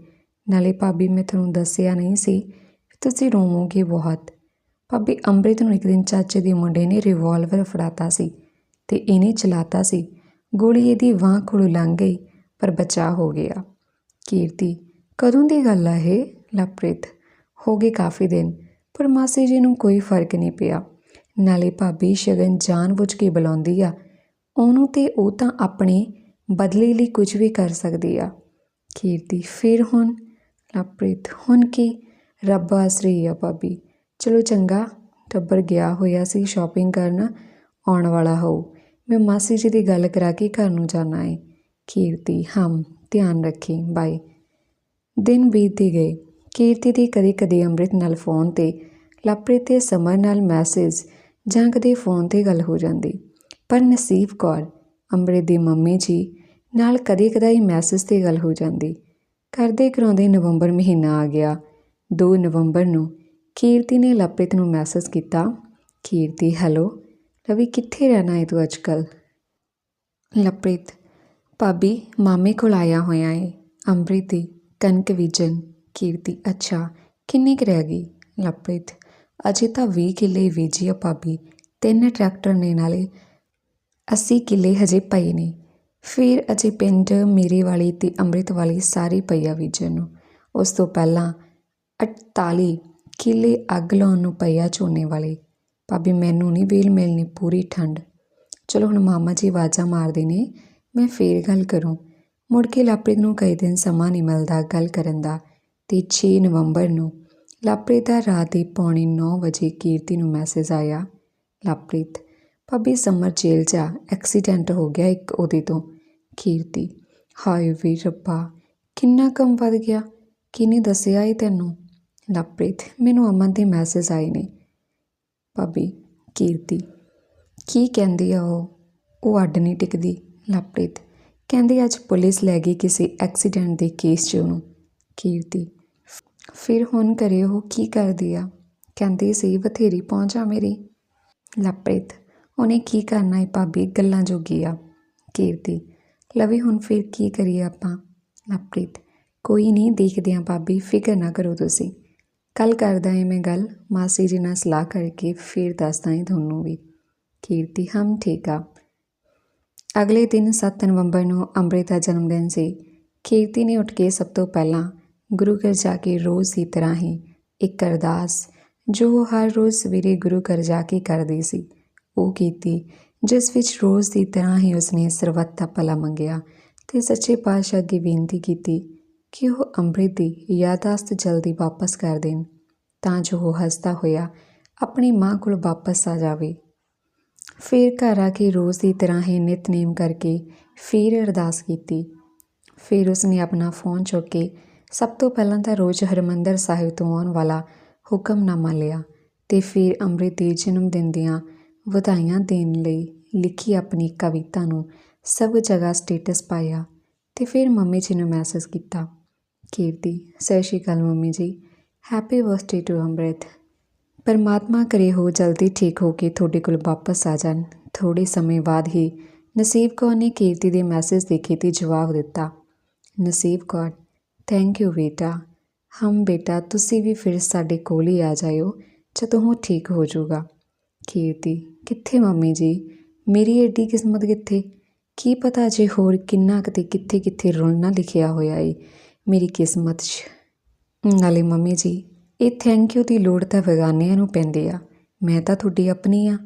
ਨਾਲੇ ਭਾਬੀ ਮੈਂ ਤੁਹਾਨੂੰ ਦੱਸਿਆ ਨਹੀਂ ਸੀ ਤੁਸੀਂ ਰੋਵੋਗੇ ਬਹੁਤ। ਭਾਬੀ ਅੰਮ੍ਰਿਤ ਨੂੰ ਇੱਕ ਦਿਨ ਚਾਚੇ ਦੇ ਮੁੰਡੇ ਨੇ ਰਿਵਾਲਵਰ ਫੜਾਤਾ ਸੀ ਤੇ ਇਹਨੇ ਚਲਾਤਾ ਸੀ। ਗੋਲੀ ਇਹਦੀ ਬਾਂਹ ਕੋਲੋਂ ਲੰਘ ਗਈ, ਪਰ ਬਚਾ ਹੋ ਗਿਆ। ਕੀਰਤੀ, ਕਦੋਂ ਦੀ ਗੱਲ ਆ ਇਹ? ਲਵਪ੍ਰੀਤ, ਹੋ ਗਏ ਕਾਫੀ ਦਿਨ, ਪਰ ਮਾਸੀ ਜੀ ਨੂੰ ਕੋਈ ਫ਼ਰਕ ਨਹੀਂ ਪਿਆ। ਨਾਲੇ ਭਾਬੀ ਸ਼ਗਨ ਜਾਣ-ਬੁੱਝ ਕੇ ਬੁਲਾਉਂਦੀ ਆ। ਉਹਨੂੰ ਤੇ ਉਹ ਤਾਂ ਆਪਣੇ ਬਦਲੇ ਲਈ ਕੁਝ ਵੀ ਕਰ ਸਕਦੀ ਆ। ਕੀਰਤੀ ਫਿਰ ਹੁਣ, ਲਵਪ੍ਰੀਤ ਹੁਣ ਕੀ? ਰੱਬ ਆਸਰੀ ਆ ਭਾਬੀ। ਚਲੋ ਚੰਗਾ, ਟੱਬਰ ਗਿਆ ਹੋਇਆ ਸੀ ਸ਼ਾਪਿੰਗ ਕਰਨ, ਆਉਣ ਵਾਲਾ ਹੋਊ। ਮੈਂ ਮਾਸੀ ਜੀ ਦੀ ਗੱਲ ਕਰਾ ਕੇ ਘਰ ਨੂੰ ਜਾਣਾ ਏ। ਕੀਰਤੀ ਹਮ, ਧਿਆਨ ਰੱਖੀ ਬਾਏ ਦਿਨ ਬੀਤਦੇ ਗਏ। ਕੀਰਤੀ ਦੀ ਕਦੇ ਕਦੇ ਅੰਮ੍ਰਿਤ ਨਾਲ ਫੋਨ ਤੇ, ਲਵਪ੍ਰੀਤ ਤੇ ਸਮਰ ਨਾਲ ਮੈਸੇਜ ਜਾਂ ਕਦੇ ਫੋਨ ਤੇ ਗੱਲ ਹੋ ਜਾਂਦੀ। ਪਰ ਨਸੀਬ ਕੌਰ, ਅੰਮ੍ਰਿਤ ਦੀ ਮੰਮੀ ਜੀ ਨਾਲ ਕਦੇ ਕਦਾਈ ਮੈਸੇਜ ਤੇ ਗੱਲ ਹੋ ਜਾਂਦੀ। ਕਰਦੇ ਕਰਾਉਂਦੇ ਨਵੰਬਰ ਮਹੀਨਾ ਆ ਗਿਆ। 2 ਨਵੰਬਰ ਨੂੰ ਕੀਰਤੀ ਨੇ ਲਵਪ੍ਰੀਤ ਨੂੰ ਮੈਸੇਜ ਕੀਤਾ, ਕੀਰਤੀ, ਹੈਲੋ, ਰਵੀ ਕਿੱਥੇ ਰਹਿਣਾ ਹੈ ਤੂੰ ਅੱਜਕੱਲ ਲਵਪ੍ਰੀਤ ਭਾਬੀ, ਮਾਮੇ ਕੋਲ ਆਇਆ ਹੋਇਆ ਏ, ਅੰਮ੍ਰਿਤ ਦੀ ਕਣਕ ਬੀਜਣ। ਕੀਰਤੀ, ਅੱਛਾ, ਕਿੰਨੀ ਕੁ ਰਹਿ ਗਈ? ਲਵਪ੍ਰੀਤ ਅਜੇ ਤਾਂ 20 ਕਿੱਲੇ ਬੀਜੀ ਆ ਭਾਬੀ, ਤਿੰਨ ਟਰੈਕਟਰ ਨੇ ਨਾਲੇ 80 ਕਿੱਲੇ ਹਜੇ ਪਏ ਨੇ। ਫਿਰ ਅਜੇ ਪਿੰਡ ਮੇਰੇ ਵਾਲੀ ਤੇ ਅੰਮ੍ਰਿਤ ਵਾਲੀ ਸਾਰੀ ਪਈ ਆ ਬੀਜਣ ਨੂੰ। ਉਸ ਤੋਂ ਪਹਿਲਾਂ 48 ਕਿੱਲੇ ਅੱਗ ਲਾਉਣ ਨੂੰ ਪਈ ਆ ਝੋਨੇ ਵਾਲੇ। ਭਾਬੀ, ਮੈਨੂੰ ਨਹੀਂ ਵੇਲ ਮਿਲਣੀ ਪੂਰੀ ਠੰਡ। ਚਲੋ ਹੁਣ ਮਾਮਾ ਜੀ ਆਵਾਜ਼ਾਂ ਮਾਰਦੇ ਨੇ, ਮੈਂ ਫੇਰ ਗੱਲ ਕਰੂੰ। ਮੁੜ ਕੇ ਲਾਪ੍ਰੀਤ ਨੂੰ ਕਈ ਦਿਨ ਸਮਾਂ ਨਹੀਂ ਮਿਲਦਾ ਗੱਲ ਕਰਨ ਦਾ ਤੇ 6 ਨਵੰਬਰ ਨੂੰ ਲਾਪ੍ਰੀਤ ਦਾ ਰਾਤ ਦੇ ਪੌਣੇ 9 ਵਜੇ ਕੀਰਤੀ ਨੂੰ ਮੈਸੇਜ ਆਇਆ। ਲਾਪ੍ਰੀਤ ਭਾਬੀ, ਸਮਰ ਜੇਲ੍ਹ 'ਚ ਆ। ਐਕਸੀਡੈਂਟ ਹੋ ਗਿਆ ਇੱਕ ਉਹਦੇ ਤੋਂ ਕੀਰਤੀ ਹਾਏ ਵੀ ਰੱਬਾ, ਕਿੰਨਾ ਕੰਮ ਵੱਧ ਗਿਆ। ਕਿਹਨੇ ਦੱਸਿਆ ਇਹ ਤੈਨੂੰ? ਲਾਪ੍ਰੀਤ, ਮੈਨੂੰ ਅਮਨ ਦੇ ਮੈਸੇਜ ਆਏ ਨੇ। ਭਾਬੀ ਕੀਰਤੀ ਕੀ ਕਹਿੰਦੀ ਆ ਉਹ? ਉਹ ਅੱਡ ਨਹੀਂ ਟਿਕਦੀ ਲਵਪ੍ਰੀਤ ਕਹਿੰਦੀ ਅੱਜ ਪੁਲਿਸ ਲੈ ਗਈ ਕਿਸੇ ਐਕਸੀਡੈਂਟ ਦੇ ਕੇਸ 'ਚ ਉਹਨੂੰ ਕੀਰਤੀ ਫਿਰ ਹੁਣ ਕਰੇ ਉਹ ਕੀ ਕਰਦੀ ਆ? ਕਹਿੰਦੀ ਸੀ ਬਥੇਰੀ, ਪਹੁੰਚਾ ਮੇਰੀ। ਲਵਪ੍ਰੀਤ ਉਹਨੇ ਕੀ ਕਰਨਾ ਏ ਭਾਬੀ? ਗੱਲਾਂ ਜੋਗੀ ਆ, ਕੀਰਤੀ। ਲਵੀ, ਹੁਣ ਫਿਰ ਕੀ ਕਰੀਏ ਆਪਾਂ? ਲਵਪ੍ਰੀਤ, ਕੋਈ ਨਹੀਂ ਦੇਖਦੇ ਆ ਭਾਬੀ, ਫਿਕਰ ਨਾ ਕਰੋ ਤੁਸੀਂ। ਕੱਲ ਕਰਦਾ ਏ ਮੈਂ ਗੱਲ, ਮਾਸੀ ਜੀ ਨਾਲ ਸਲਾਹ ਕਰਕੇ ਫਿਰ ਦੱਸਦਾ ਏ ਤੁਹਾਨੂੰ ਵੀ। ਕੀਰਤੀ, ਹਮ ਠੀਕ ਆ। ਅਗਲੇ ਦਿਨ 7 ਨਵੰਬਰ ਨੂੰ ਅੰਮ੍ਰਿਤ ਦਾ ਜਨਮ ਦਿਨ ਸੀ। ਕੀਰਤੀ ਨੇ ਉੱਠ ਕੇ ਸਭ ਤੋਂ ਪਹਿਲਾਂ ਗੁਰੂ ਘਰ ਜਾ ਕੇ ਰੋਜ਼ ਦੀ ਤਰ੍ਹਾਂ ਹੀ ਇੱਕ ਅਰਦਾਸ, ਜੋ ਉਹ ਹਰ ਰੋਜ਼ ਸਵੇਰੇ ਗੁਰੂ ਘਰ ਜਾ ਕੇ ਕਰਦੀ ਸੀ। ਉਹ ਕੀਤੀ, ਜਿਸ ਵਿੱਚ ਰੋਜ਼ ਦੀ ਤਰ੍ਹਾਂ ਹੀ ਉਸਨੇ ਸਰਬੱਤ ਦਾ ਭਲਾ ਮੰਗਿਆ ਤੇ ਸੱਚੇ ਪਾਤਸ਼ਾਹ ਅੱਗੇ ਬੇਨਤੀ ਕੀਤੀ ਕਿ ਉਹ ਅੰਮ੍ਰਿਤ ਦੀ ਯਾਦਾਸ਼ਤ ਜਲਦੀ ਵਾਪਸ ਕਰ ਦੇਣ, ਤਾਂ ਜੋ ਉਹ ਹੱਸਦਾ ਹੋਇਆ ਆਪਣੀ ਮਾਂ ਕੋਲ ਵਾਪਸ ਆ ਜਾਵੇ। ਫਿਰ ਘਰ ਆ ਕੇ ਰੋਜ਼ ਦੀ ਤਰ੍ਹਾਂ ਹੀ ਨਿਤਨੇਮ ਕਰਕੇ ਫਿਰ ਅਰਦਾਸ ਕੀਤੀ। ਫਿਰ ਉਸਨੇ ਆਪਣਾ ਫੋਨ ਚੁੱਕ ਕੇ ਸਭ ਤੋਂ ਪਹਿਲਾਂ ਤਾਂ ਰੋਜ਼ ਹਰਮੰਦਰ ਸਾਹਿਬ ਤੋਂ ਆਉਣ ਵਾਲਾ ਹੁਕਮਨਾਮਾ ਲਿਆ ਤੇ ਫਿਰ ਅੰਮ੍ਰਿਤ ਦੇ ਜਨਮ ਦਿਨ ਦੀਆਂ ਵਧਾਈਆਂ ਦੇਣ ਲਈ ਲਿਖੀ ਆਪਣੀ ਕਵਿਤਾ ਨੂੰ ਸਭ ਜਗ੍ਹਾ ਸਟੇਟਸ ਪਾਇਆ ਤੇ ਫਿਰ ਮੰਮੀ ਜੀ ਨੂੰ ਮੈਸੇਜ ਕੀਤਾ। Kirti, Sat Sri Akal mummy ji. Happy birthday to Amrit ਪਰਮਾਤਮਾ ਕਰੇ ਹੋ ਜਲਦੀ ਠੀਕ ਹੋ ਕੇ ਤੁਹਾਡੇ ਕੋਲ ਵਾਪਸ ਆ ਜਾਣ। ਥੋੜੇ ਸਮੇਂ ਬਾਅਦ ਹੀ ਨਸੀਬ ਕੌਰ ਨੇ ਕੀਰਤੀ ਦੇ ਮੈਸੇਜ ਦੇਖੇ ਤੇ ਜਵਾਬ ਦਿੱਤਾ। ਨਸੀਬ ਕੌਰ ਥੈਂਕ ਯੂ ਬੇਟਾ। ਹਮ ਬੇਟਾ, ਤੁਸੀਂ ਵੀ ਫਿਰ ਸਾਡੇ ਕੋਲ ਹੀ ਆ ਜਾਇਓ, ਜਦੋਂ ਉਹ ਠੀਕ ਹੋ ਜਾਊਗਾ। ਕੀਰਤੀ ਕਿੱਥੇ ਮੰਮੀ ਜੀ? ਮੇਰੀ ਏਡੀ ਕਿਸਮਤ ਕਿੱਥੇ? ਕੀ ਪਤਾ ਜੇ ਹੋਰ ਕਿੰਨਾ ਕਿਤੇ ਕਿੱਥੇ ਕਿੱਥੇ ਰੁਲਣਾ ਲਿਖਿਆ ਹੋਇਆ ਏ ਮੇਰੀ ਕਿਸਮਤ 'ਚ। ਨਾਲੇ ਮੰਮੀ ਜੀ, ਇਹ ਥੈਂਕ ਯੂ ਦੀ ਲੋੜ ਤਾਂ ਬੇਗਾਨਿਆਂ ਨੂੰ ਪੈਂਦੀ ਆ। ਮੈਂ ਤਾਂ ਤੁਹਾਡੀ ਆਪਣੀ ਆ।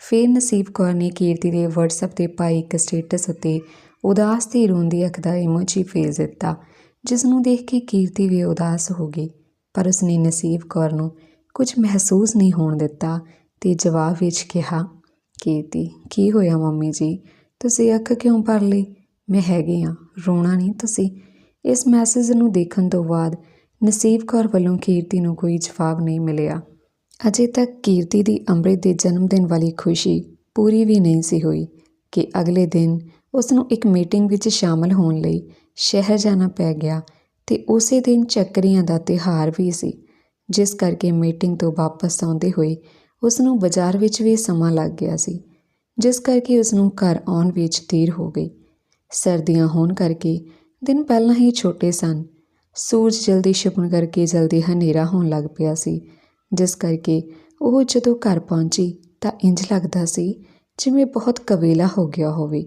ਫਿਰ ਨਸੀਬ ਕੌਰ ਨੇ ਕੀਰਤੀ ਦੇ WhatsApp ਤੇ ਪਾਈ ਇੱਕ ਸਟੇਟਸ ਉੱਤੇ ਉਦਾਸ ਤੇ ਰੋਂਦੀ ਅੱਖ ਦਾ ਇਮੋਜੀ ਭੇਜ ਦਿੱਤਾ ਜਿਸ ਨੂੰ ਦੇਖ ਕੇ ਕੀਰਤੀ ਵੀ ਉਦਾਸ ਹੋ ਗਈ, ਪਰ ਉਸਨੇ ਨਸੀਬ ਕੌਰ ਨੂੰ ਕੁਝ ਮਹਿਸੂਸ ਨਹੀਂ ਹੋਣ ਦਿੱਤਾ। ਤੇ ਜਵਾਬ ਵਿੱਚ ਕਿਹਾ, ਕੀਰਤੀ, ਕੀ ਹੋਇਆ ਮੰਮੀ ਜੀ? ਤੁਸੀਂ ਅੱਖ ਕਿਉਂ ਭਰ ਲਈ? ਮੈਂ ਹੈਗੀ ਆ, ਰੋਣਾ ਨਹੀਂ ਤੁਸੀਂ? ਇਸ ਮੈਸੇਜ ਨੂੰ ਦੇਖਣ ਤੋਂ ਬਾਅਦ ਨਸੀਬ ਕੌਰ ਵੱਲੋਂ ਕੀਰਤੀ ਨੂੰ ਕੋਈ ਜਵਾਬ ਨਹੀਂ ਮਿਲਿਆ। ਅਜੇ ਤੱਕ ਕੀਰਤੀ ਦੀ ਅੰਮ੍ਰਿਤ ਦੇ ਜਨਮ ਦਿਨ ਵਾਲੀ ਖੁਸ਼ੀ ਪੂਰੀ ਵੀ ਨਹੀਂ ਸੀ ਹੋਈ ਕਿ ਅਗਲੇ ਦਿਨ ਉਸ ਨੂੰ ਇੱਕ ਮੀਟਿੰਗ ਵਿੱਚ ਸ਼ਾਮਲ ਹੋਣ ਲਈ ਸ਼ਹਿਰ ਜਾਣਾ ਪੈ ਗਿਆ ਤੇ ਉਸੇ ਦਿਨ ਚੱਕਰੀਆਂ ਦਾ ਤਿਉਹਾਰ ਵੀ ਸੀ, ਜਿਸ ਕਰਕੇ ਮੀਟਿੰਗ ਤੋਂ ਵਾਪਸ ਆਉਂਦੇ ਹੋਏ ਉਸ ਨੂੰ ਬਾਜ਼ਾਰ ਵਿੱਚ ਵੀ ਸਮਾਂ ਲੱਗ ਗਿਆ ਸੀ, ਜਿਸ ਕਰਕੇ ਉਸ ਨੂੰ ਘਰ ਆਉਣ ਵਿੱਚ ਦੇਰ ਹੋ ਗਈ। ਸਰਦੀਆਂ ਹੋਣ ਕਰਕੇ ਦਿਨ ਪਹਿਲਾਂ ਹੀ ਛੋਟੇ ਸਨ। ਸੂਰਜ ਜਲਦੀ ਛਿਪਣ ਕਰਕੇ ਜਲਦੀ ਹਨੇਰਾ ਹੋਣ ਲੱਗ ਪਿਆ ਸੀ, ਜਿਸ ਕਰਕੇ ਉਹ ਜਦੋਂ ਘਰ ਪਹੁੰਚੀ ਤਾਂ ਇੰਜ ਲੱਗਦਾ ਸੀ ਜਿਵੇਂ ਬਹੁਤ ਕਵੇਲਾ ਹੋ ਗਿਆ ਹੋਵੇ।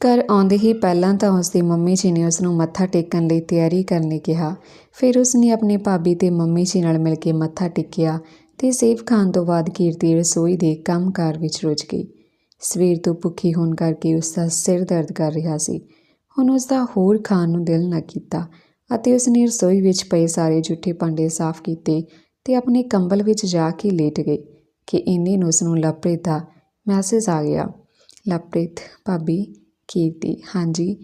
ਘਰ ਆਉਂਦੇ ਹੀ ਪਹਿਲਾਂ ਤਾਂ ਉਸ ਦੀ ਮੰਮੀ ਜੀ ਨੇ ਉਸ ਨੂੰ ਮੱਥਾ ਟੇਕਣ ਲਈ ਤਿਆਰੀ ਕਰਨ ਲਈ ਕਿਹਾ। ਫਿਰ ਉਸ ਨੇ ਆਪਣੀ ਭਾਬੀ ਤੇ ਮੰਮੀ ਜੀ ਨਾਲ ਮਿਲ ਕੇ ਮੱਥਾ ਟੇਕਿਆ ਤੇ ਸੇਵ ਖਾਣ ਤੋਂ ਬਾਅਦ ਕੀਰਤੀ ਰਸੋਈ ਦੇ ਕੰਮਕਾਰ ਵਿੱਚ ਰੁੱਝ ਗਈ। ਸਵੇਰ ਤੋਂ ਭੁੱਖੀ ਹੋਣ ਕਰਕੇ ਉਸ ਦਾ ਸਿਰ ਦਰਦ ਕਰ ਰਿਹਾ ਸੀ। ਹੁਣ ਉਸ ਦਾ ਹੋਰ ਖਾਣ ਨੂੰ ਦਿਲ ਨਾ ਕੀਤਾ ਅਤੇ ਉਸ ਨੇ ਰਸੋਈ ਵਿੱਚ ਪਏ ਸਾਰੇ ਜੂਠੇ ਭਾਂਡੇ ਸਾਫ਼ ਕੀਤੇ ਤੇ ਆਪਣੇ ਕੰਬਲ ਵਿੱਚ ਜਾ ਕੇ ਲੇਟ ਗਈ ਕਿ ਇੰਨੇ ਨੂੰ ਉਸ ਨੂੰ ਲਵਪ੍ਰੀਤ ਦਾ ਮੈਸੇਜ ਆ ਗਿਆ। ਲਵਪ੍ਰੀਤ ਭਾਬੀ, ਕੀਰਤੀ, ਹਾਂਜੀ,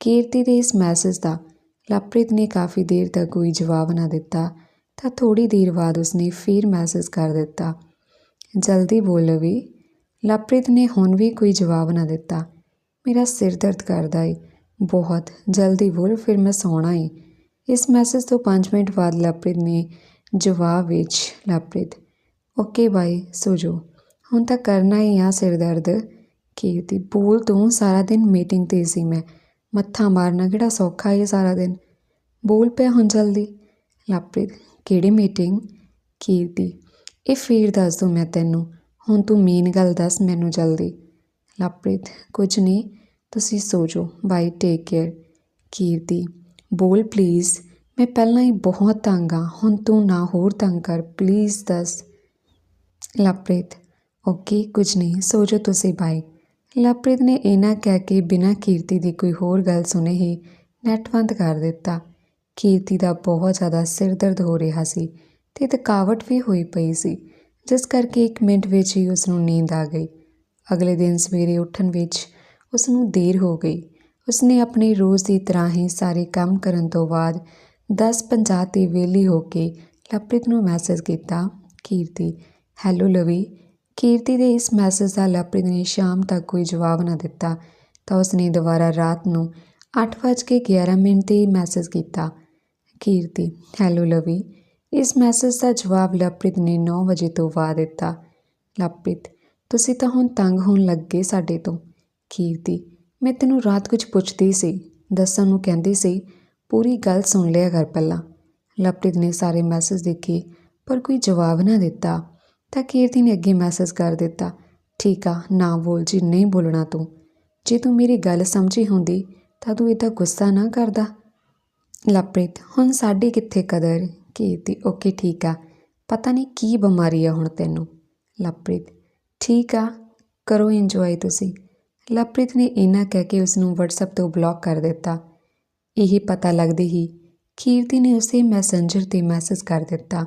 ਕੀਰਤੀ ਦੇ ਇਸ ਮੈਸੇਜ ਦਾ ਲਵਪ੍ਰੀਤ ਨੇ ਕਾਫੀ ਦੇਰ ਤੱਕ ਕੋਈ ਜਵਾਬ ਨਾ ਦਿੱਤਾ ਤਾਂ ਥੋੜੀ ਦੇਰ ਬਾਅਦ ਉਸਨੇ ਫਿਰ ਮੈਸੇਜ ਕਰ ਦਿੱਤਾ। ਜਲਦੀ ਬੋਲ ਵੀ, ਲਵਪ੍ਰੀਤ ਨੇ ਹੁਣ ਵੀ ਕੋਈ ਜਵਾਬ ਨਾ ਦਿੱਤਾ। ਮੇਰਾ ਸਿਰ ਦਰਦ ਕਰਦਾ ਏ। ਬਹੁਤ, ਜਲਦੀ ਬੋਲ, ਫਿਰ ਮੈਂ ਸੌਣਾ ਏ। ਇਸ ਮੈਸੇਜ ਤੋਂ 5 ਮਿੰਟ ਬਾਅਦ ਲਵਪ੍ਰੀਤ ਨੇ ਜਵਾਬ ਵਿੱਚ, ਲਵਪ੍ਰੀਤ ਓਕੇ ਬਾਈ ਸੋ ਜੋ ਹੁਣ ਤਾਂ ਕਰਨਾ ਹੀ ਆ ਸਿਰ ਦਰਦ। ਕੀਰਤੀ ਬੋਲ ਤੂੰ ਸਾਰਾ ਦਿਨ ਮੀਟਿੰਗ ਤੇ ਸੀ ਮੈਂ। ਮੱਥਾ ਮਾਰਨਾ ਕਿਹੜਾ ਸੌਖਾ ਏ ਸਾਰਾ ਦਿਨ। ਬੋਲ ਪਿਆ ਹੁਣ ਜਲਦੀ। ਲਵਪ੍ਰੀਤ ਕਿਹੜੀ ਮੀਟਿੰਗ ਕੀਰਤੀ ਇਹ ਫੇਰ ਦੱਸ ਦੂੰ ਮੈਂ ਤੈਨੂੰ। ਹੁਣ ਤੂੰ ਮੇਨ ਗੱਲ ਦੱਸ ਮੈਨੂੰ ਜਲਦੀ। ਲਵਪ੍ਰੀਤ, ਕੁਝ ਨਹੀਂ। ਤੁਸੀਂ ਸੋ ਜਾਓ ਬਾਈ ਟੇਕ ਕੇਅਰ ਕੀਰਤੀ। ਬੋਲ ਪਲੀਜ਼ ਮੈਂ ਪਹਿਲਾਂ ਹੀ ਬਹੁਤ ਤੰਗ ਆ। ਹੁਣ ਤੂੰ ਨਾ ਹੋਰ ਤੰਗ ਕਰ। ਪਲੀਜ਼ ਦੱਸ। ਲਵਪ੍ਰੀਤ ਓਕੇ ਕੁਝ ਨਹੀਂ। ਸੋ ਜਾਓ ਤੁਸੀਂ ਬਾਈ ਲਵਪ੍ਰੀਤ ਨੇ ਇਹਨਾਂ ਕਹਿ ਕੇ ਬਿਨਾਂ ਕੀਰਤੀ ਦੀ ਕੋਈ ਹੋਰ ਗੱਲ ਸੁਣੇ ਹੀ ਨੈਟ ਬੰਦ ਕਰ ਦਿੱਤਾ। ਕੀਰਤੀ ਦਾ ਬਹੁਤ ਜ਼ਿਆਦਾ ਸਿਰ ਦਰਦ ਹੋ ਰਿਹਾ ਸੀ ਤੇ ਥਕਾਵਟ ਵੀ ਹੋਈ ਪਈ ਸੀ, ਜਿਸ ਕਰਕੇ 1 ਮਿੰਟ ਵਿੱਚ ਹੀ ਉਸ ਨੂੰ ਨੀਂਦ ਆ ਗਈ। ਅਗਲੇ ਦਿਨ ਸਵੇਰੇ ਉੱਠਣ ਵਿੱਚ ਉਸ ਨੂੰ ਦੇਰ ਹੋ ਗਈ। ਉਸਨੇ ਆਪਣੇ ਰੋਜ਼ ਦੀ ਤਰ੍ਹਾਂ ਹੀ ਸਾਰੇ ਕੰਮ ਕਰਨ ਤੋਂ ਬਾਅਦ 10:50 ਤੇ ਵਿਹਲੀ ਹੋ ਕੇ ਲਵਪ੍ਰੀਤ ਨੂੰ ਮੈਸੇਜ ਕੀਤਾ, ਕੀਰਤੀ ਹੈਲੋ ਲਵੀ ਕੀਰਤੀ ਦੇ ਇਸ ਮੈਸੇਜ ਦਾ ਲਵਪ੍ਰੀਤ ਨੇ ਸ਼ਾਮ ਤੱਕ ਕੋਈ ਜਵਾਬ ਨਾ ਦਿੱਤਾ ਤਾਂ ਉਸ ਨੇ ਦੁਬਾਰਾ ਰਾਤ ਨੂੰ 8:11 ਮਿੰਟ ਤੇ ਮੈਸੇਜ ਕੀਤਾ ਕੀਰਤੀ ਹੈਲੋ ਲਵੀ, ਇਸ ਮੈਸੇਜ ਦਾ ਜਵਾਬ ਲਵਪ੍ਰੀਤ ਨੇ 9 ਵਜੇ ਤੋਂ ਬਾਅਦ ਦਿੱਤਾ। ਲਵਪ੍ਰੀਤ, ਤੁਸੀਂ ਤਾਂ ਹੁਣ ਤੰਗ ਹੋਣ ਲੱਗੇ ਸਾਡੇ ਤੋਂ। ਕੀਰਤੀ ਮੈਂ ਤੈਨੂੰ ਰਾਤ ਕੁਝ ਪੁੱਛਦੀ ਸੀ। ਦੱਸਣ ਨੂੰ ਕਹਿੰਦੀ ਸੀ, ਪੂਰੀ ਗੱਲ ਸੁਣ ਲਿਆ ਕਰ ਪਹਿਲਾਂ। ਲਵਪ੍ਰੀਤ ਨੇ ਸਾਰੇ ਮੈਸੇਜ ਦੇਖੇ, ਪਰ ਕੋਈ ਜਵਾਬ ਨਾ ਦਿੱਤਾ। ਤਾਂ ਕੀਰਤੀ ਨੇ ਅੱਗੇ ਮੈਸੇਜ ਕਰ ਦਿੱਤਾ, ਠੀਕ ਆ, ਨਾ ਬੋਲ ਜੀ, ਨਹੀਂ ਬੋਲਣਾ ਤੂੰ। ਜੇ ਤੂੰ ਮੇਰੀ ਗੱਲ ਸਮਝੀ ਹੁੰਦੀ, ਤਾਂ ਤੂੰ ਇਦਾਂ ਗੁੱਸਾ ਨਾ ਕਰਦਾ। ਲਵਪ੍ਰੀਤ ਹੁਣ ਸਾਡੀ ਕਿੱਥੇ ਕਦਰ? ਕੀਰਤੀ, ਓਕੇ, ਠੀਕ ਆ। ਪਤਾ ਨਹੀਂ ਕੀ ਬਿਮਾਰੀ ਆ ਹੁਣ ਤੈਨੂੰ। ਲਵਪ੍ਰੀਤ ਠੀਕ ਆ, ਕਰੋ ਇੰਜੋਏ ਤੁਸੀਂ। ਲਵਪ੍ਰੀਤ ਨੇ ਇਹਨਾਂ ਕਹਿ ਕੇ ਉਸ ਨੂੰ WhatsApp ਤੋਂ ਬਲੌਕ ਕਰ ਦਿੱਤਾ। ਇਹ ਪਤਾ ਲੱਗਦੇ ਹੀ ਕੀਰਤੀ ਨੇ ਉਸੇ ਮੈਸੇਂਜਰ ਤੇ ਮੈਸੇਜ ਕਰ ਦਿੱਤਾ।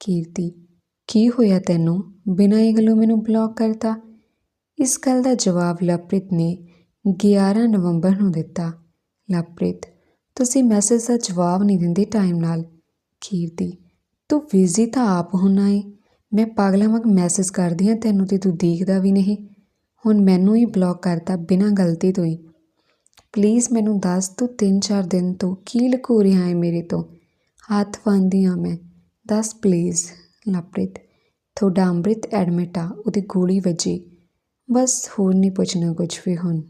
ਕੀਰਤੀ, ਕੀ ਹੋਇਆ ਤੈਨੂੰ? ਬਿਨਾਂ ਇਹ ਗੱਲੋਂ ਮੈਨੂੰ ਬਲੌਕ ਕਰਤਾ? ਇਸ ਗੱਲ ਦਾ ਜਵਾਬ ਲਵਪ੍ਰੀਤ ਨੇ 11 ਨਵੰਬਰ ਨੂੰ ਦਿੱਤਾ। ਲਵਪ੍ਰੀਤ ਤੁਸੀਂ ਮੈਸੇਜ ਦਾ ਜਵਾਬ ਨਹੀਂ ਦਿੰਦੇ ਟਾਈਮ ਨਾਲ। ਕੀਰਤੀ ਤੂੰ ਬਿਜ਼ੀ ਤਾਂ ਆਪ ਹੁੰਨਾ ਏ। ਮੈਂ ਪਾਗਲਾਂ ਵਾਂਗ ਮੈਸੇਜ ਕਰਦੀ ਹਾਂ ਤੈਨੂੰ ਤੇ ਤੂੰ ਦੇਖਦਾ ਵੀ ਨਹੀਂ। ਹੁਣ ਮੈਨੂੰ ਹੀ ਬਲੌਕ ਕਰਤਾ ਬਿਨਾਂ ਗਲਤੀ ਤੋਂ ਹੀ। ਪਲੀਜ਼ ਮੈਨੂੰ ਦੱਸ ਤੂੰ 3-4 ਦਿਨ ਤੋਂ ਕੀ ਲਕੋ ਰਿਹਾ ਹੈ ਮੇਰੇ ਤੋਂ? ਹੱਥ ਬੰਨ੍ਹਦੀ ਹਾਂ ਮੈਂ। ਦੱਸ ਪਲੀਜ਼ ਲਵਪ੍ਰੀਤ। ਤੁਹਾਡਾ ਅੰਮ੍ਰਿਤ ਐਡਮਿਟ ਆ, ਉਹਦੀ ਗੋਲੀ ਵੱਜੀ। ਬਸ ਹੋਰ ਨਹੀਂ ਪੁੱਛਣਾ ਕੁਝ ਵੀ ਹੁਣ।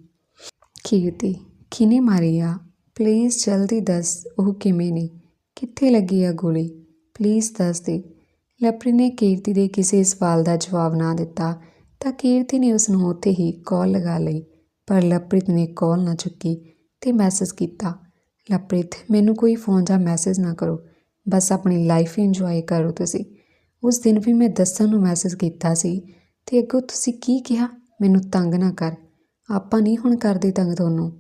ਕੀਰਤੀ ਕਿਨੇ ਮਾਰੀ ਆ? ਪਲੀਜ਼ ਜਲਦੀ ਦੱਸ, ਉਹ ਕਿਵੇਂ ਨੇ? ਕਿੱਥੇ ਲੱਗੀ ਆ ਗੋਲੀ? ਪਲੀਜ਼ ਦੱਸ ਦੇ। ਲਵਪ੍ਰੀਤ ਨੇ ਕੀਰਤੀ ਦੇ ਕਿਸੇ ਸਵਾਲ ਦਾ ਜਵਾਬ ਨਾ ਦਿੱਤਾ, ਤਾਂ ਕੀਰਤੀ ਨੇ ਉਸ ਨੂੰ ਉੱਥੇ ਹੀ ਕਾਲ ਲਗਾ ਲਈ, ਪਰ ਲਵਪ੍ਰੀਤ ਨੇ ਕਾਲ ਨਾ ਚੁੱਕੀ ਤੇ ਮੈਸੇਜ ਕੀਤਾ ਲਵਪ੍ਰੀਤ ਮੈਨੂੰ ਕੋਈ ਫੋਨ ਜਾਂ ਮੈਸੇਜ ਨਾ ਕਰੋ, ਬਸ ਆਪਣੀ ਲਾਈਫ ਇੰਜੋਏ ਕਰੋ ਤੁਸੀਂ। ਉਸ ਦਿਨ ਵੀ ਮੈਂ ਦੱਸਣ ਨੂੰ ਮੈਸੇਜ ਕੀਤਾ ਸੀ, ਤੇ ਅੱਗੋਂ ਤੁਸੀਂ ਕੀ ਕਿਹਾ? ਮੈਨੂੰ ਤੰਗ ਨਾ ਕਰ, ਆਪਾਂ ਨਹੀਂ ਹੁਣ ਕਰਦੇ ਤੰਗ ਤੁਹਾਨੂੰ।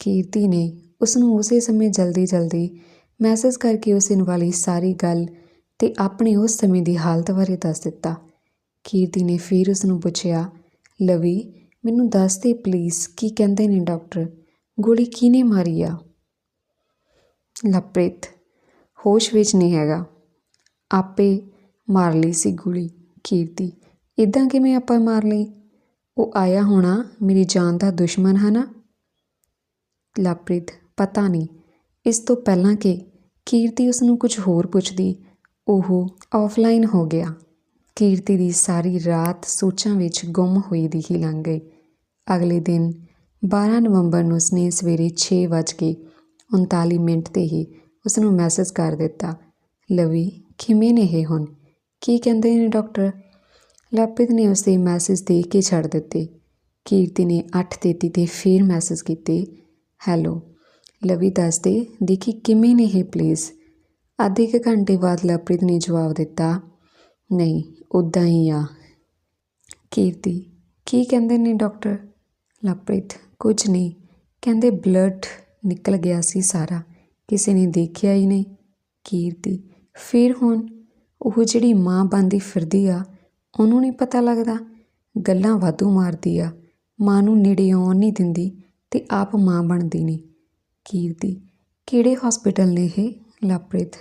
ਕੀਰਤੀ ਨੇ ਉਸ ਨੂੰ ਉਸੇ ਸਮੇਂ ਜਲਦੀ ਜਲਦੀ ਮੈਸੇਜ ਕਰਕੇ ਉਸ ਦਿਨ ਵਾਲੀ ਸਾਰੀ ਗੱਲ ਤੇ ਆਪਣੇ ਉਸ ਸਮੇਂ ਦੀ ਹਾਲਤ ਬਾਰੇ ਦੱਸ ਦਿੱਤਾ। ਕੀਰਤੀ ਨੇ ਫਿਰ ਉਸ ਨੂੰ ਪੁੱਛਿਆ, ਲਵੀ, ਮੈਨੂੰ ਦੱਸ ਦੇ ਪਲੀਜ਼ ਕੀ ਕਹਿੰਦੇ ਨੇ ਡਾਕਟਰ ਗੋਲੀ ਕਿਹਨੇ ਮਾਰੀ ਆ? ਲਪ੍ਰੀਤ, ਹੋਸ਼ ਵਿੱਚ ਨਹੀਂ ਹੈਗਾ। ਆਪੇ ਮਾਰ ਲਈ ਸੀ ਗੋਲੀ, ਕੀਰਤੀ। ਇਦਾਂ ਕਿਵੇਂ ਆਪਾਂ ਮਾਰ ਲਈ? ਉਹ ਆਇਆ ਹੋਣਾ, ਮੇਰੀ ਜਾਨ ਦਾ ਦੁਸ਼ਮਣ ਹੈ ਨਾ ਲਪ੍ਰੀਤ ਪਤਾ ਨਹੀਂ। ਇਸ ਤੋਂ ਪਹਿਲਾਂ ਕਿ ਕੀਰਤੀ ਉਸ ਨੂੰ ਕੁਝ ਹੋਰ ਪੁੱਛਦੀ, ਉਹ ਆਫਲਾਈਨ ਹੋ ਗਿਆ। ਕੀਰਤੀ ਦੀ ਸਾਰੀ ਰਾਤ ਸੋਚਾਂ ਵਿੱਚ ਗੁੰਮ ਹੋਈ ਦੀ ਹੀ ਲੰਘ ਗਈ। ਅਗਲੇ ਦਿਨ 12 ਨਵੰਬਰ ਨੂੰ ਉਸਨੇ ਸਵੇਰੇ 6:39 ਮਿੰਟ ਤੇ ਹੀ ਉਸ ਨੂੰ ਮੈਸੇਜ ਕਰ ਦਿੱਤਾ, ਲਵੀ, ਕਿਵੇਂ ਨੇ ਇਹ ਹੁਣ? ਕੀ ਕਹਿੰਦੇ ਨੇ ਡਾਕਟਰ ਲਵਪ੍ਰੀਤ ਨੇ ਉਸੇ ਮੈਸੇਜ ਦੇਖ ਕੇ ਛੱਡ ਦਿੱਤੇ। ਕੀਰਤੀ ਨੇ 8:33 ਤੇ ਫਿਰ ਮੈਸੇਜ ਕੀਤੇ, ਹੈਲੋ ਲਵੀ ਦੱਸਦੇ, ਦੇਖੀ ਕਿਵੇਂ ਨੇ ਇਹ ਪਲੇਸ ਅੱਧੇ ਕੁ ਘੰਟੇ ਬਾਅਦ ਲਵਪ੍ਰੀਤ ਨੇ ਜਵਾਬ ਦਿੱਤਾ, ਨਹੀਂ ਉਦਾਂ ਹੀ ਆ। ਕੀਰਤੀ, ਕੀ ਕਹਿੰਦੇ ਨੇ ਡਾਕਟਰ? ਲਵਪ੍ਰੀਤ ਕੁਝ ਨਹੀਂ। ਕਹਿੰਦੇ, ਬਲੱਡ ਨਿਕਲ ਗਿਆ ਸੀ ਸਾਰਾ, ਕਿਸੇ ਨੇ ਦੇਖਿਆ ਹੀ ਨਹੀਂ। ਕੀਰਤੀ, ਫਿਰ ਹੁਣ? ਉਹ ਜਿਹੜੀ ਮਾਂ ਬੰਦੀ ਫਿਰਦੀ ਆ, ਉਹਨੂੰ ਨਹੀਂ ਪਤਾ ਲੱਗਦਾ। ਗੱਲਾਂ ਵਾਧੂ ਮਾਰਦੀ ਆ। ਮਾਂ ਨੂੰ ਨੇੜੇ ਆਉਣ ਨਹੀਂ ਦਿੰਦੀ ਤੇ ਆਪ ਮਾਂ ਬਣਦੀ ਨਹੀਂ। ਕੀਰਤੀ, ਕਿਹੜੇ ਹਸਪੀਟਲ ਨੇ ਇਹ? ਲਵਪ੍ਰੀਤ,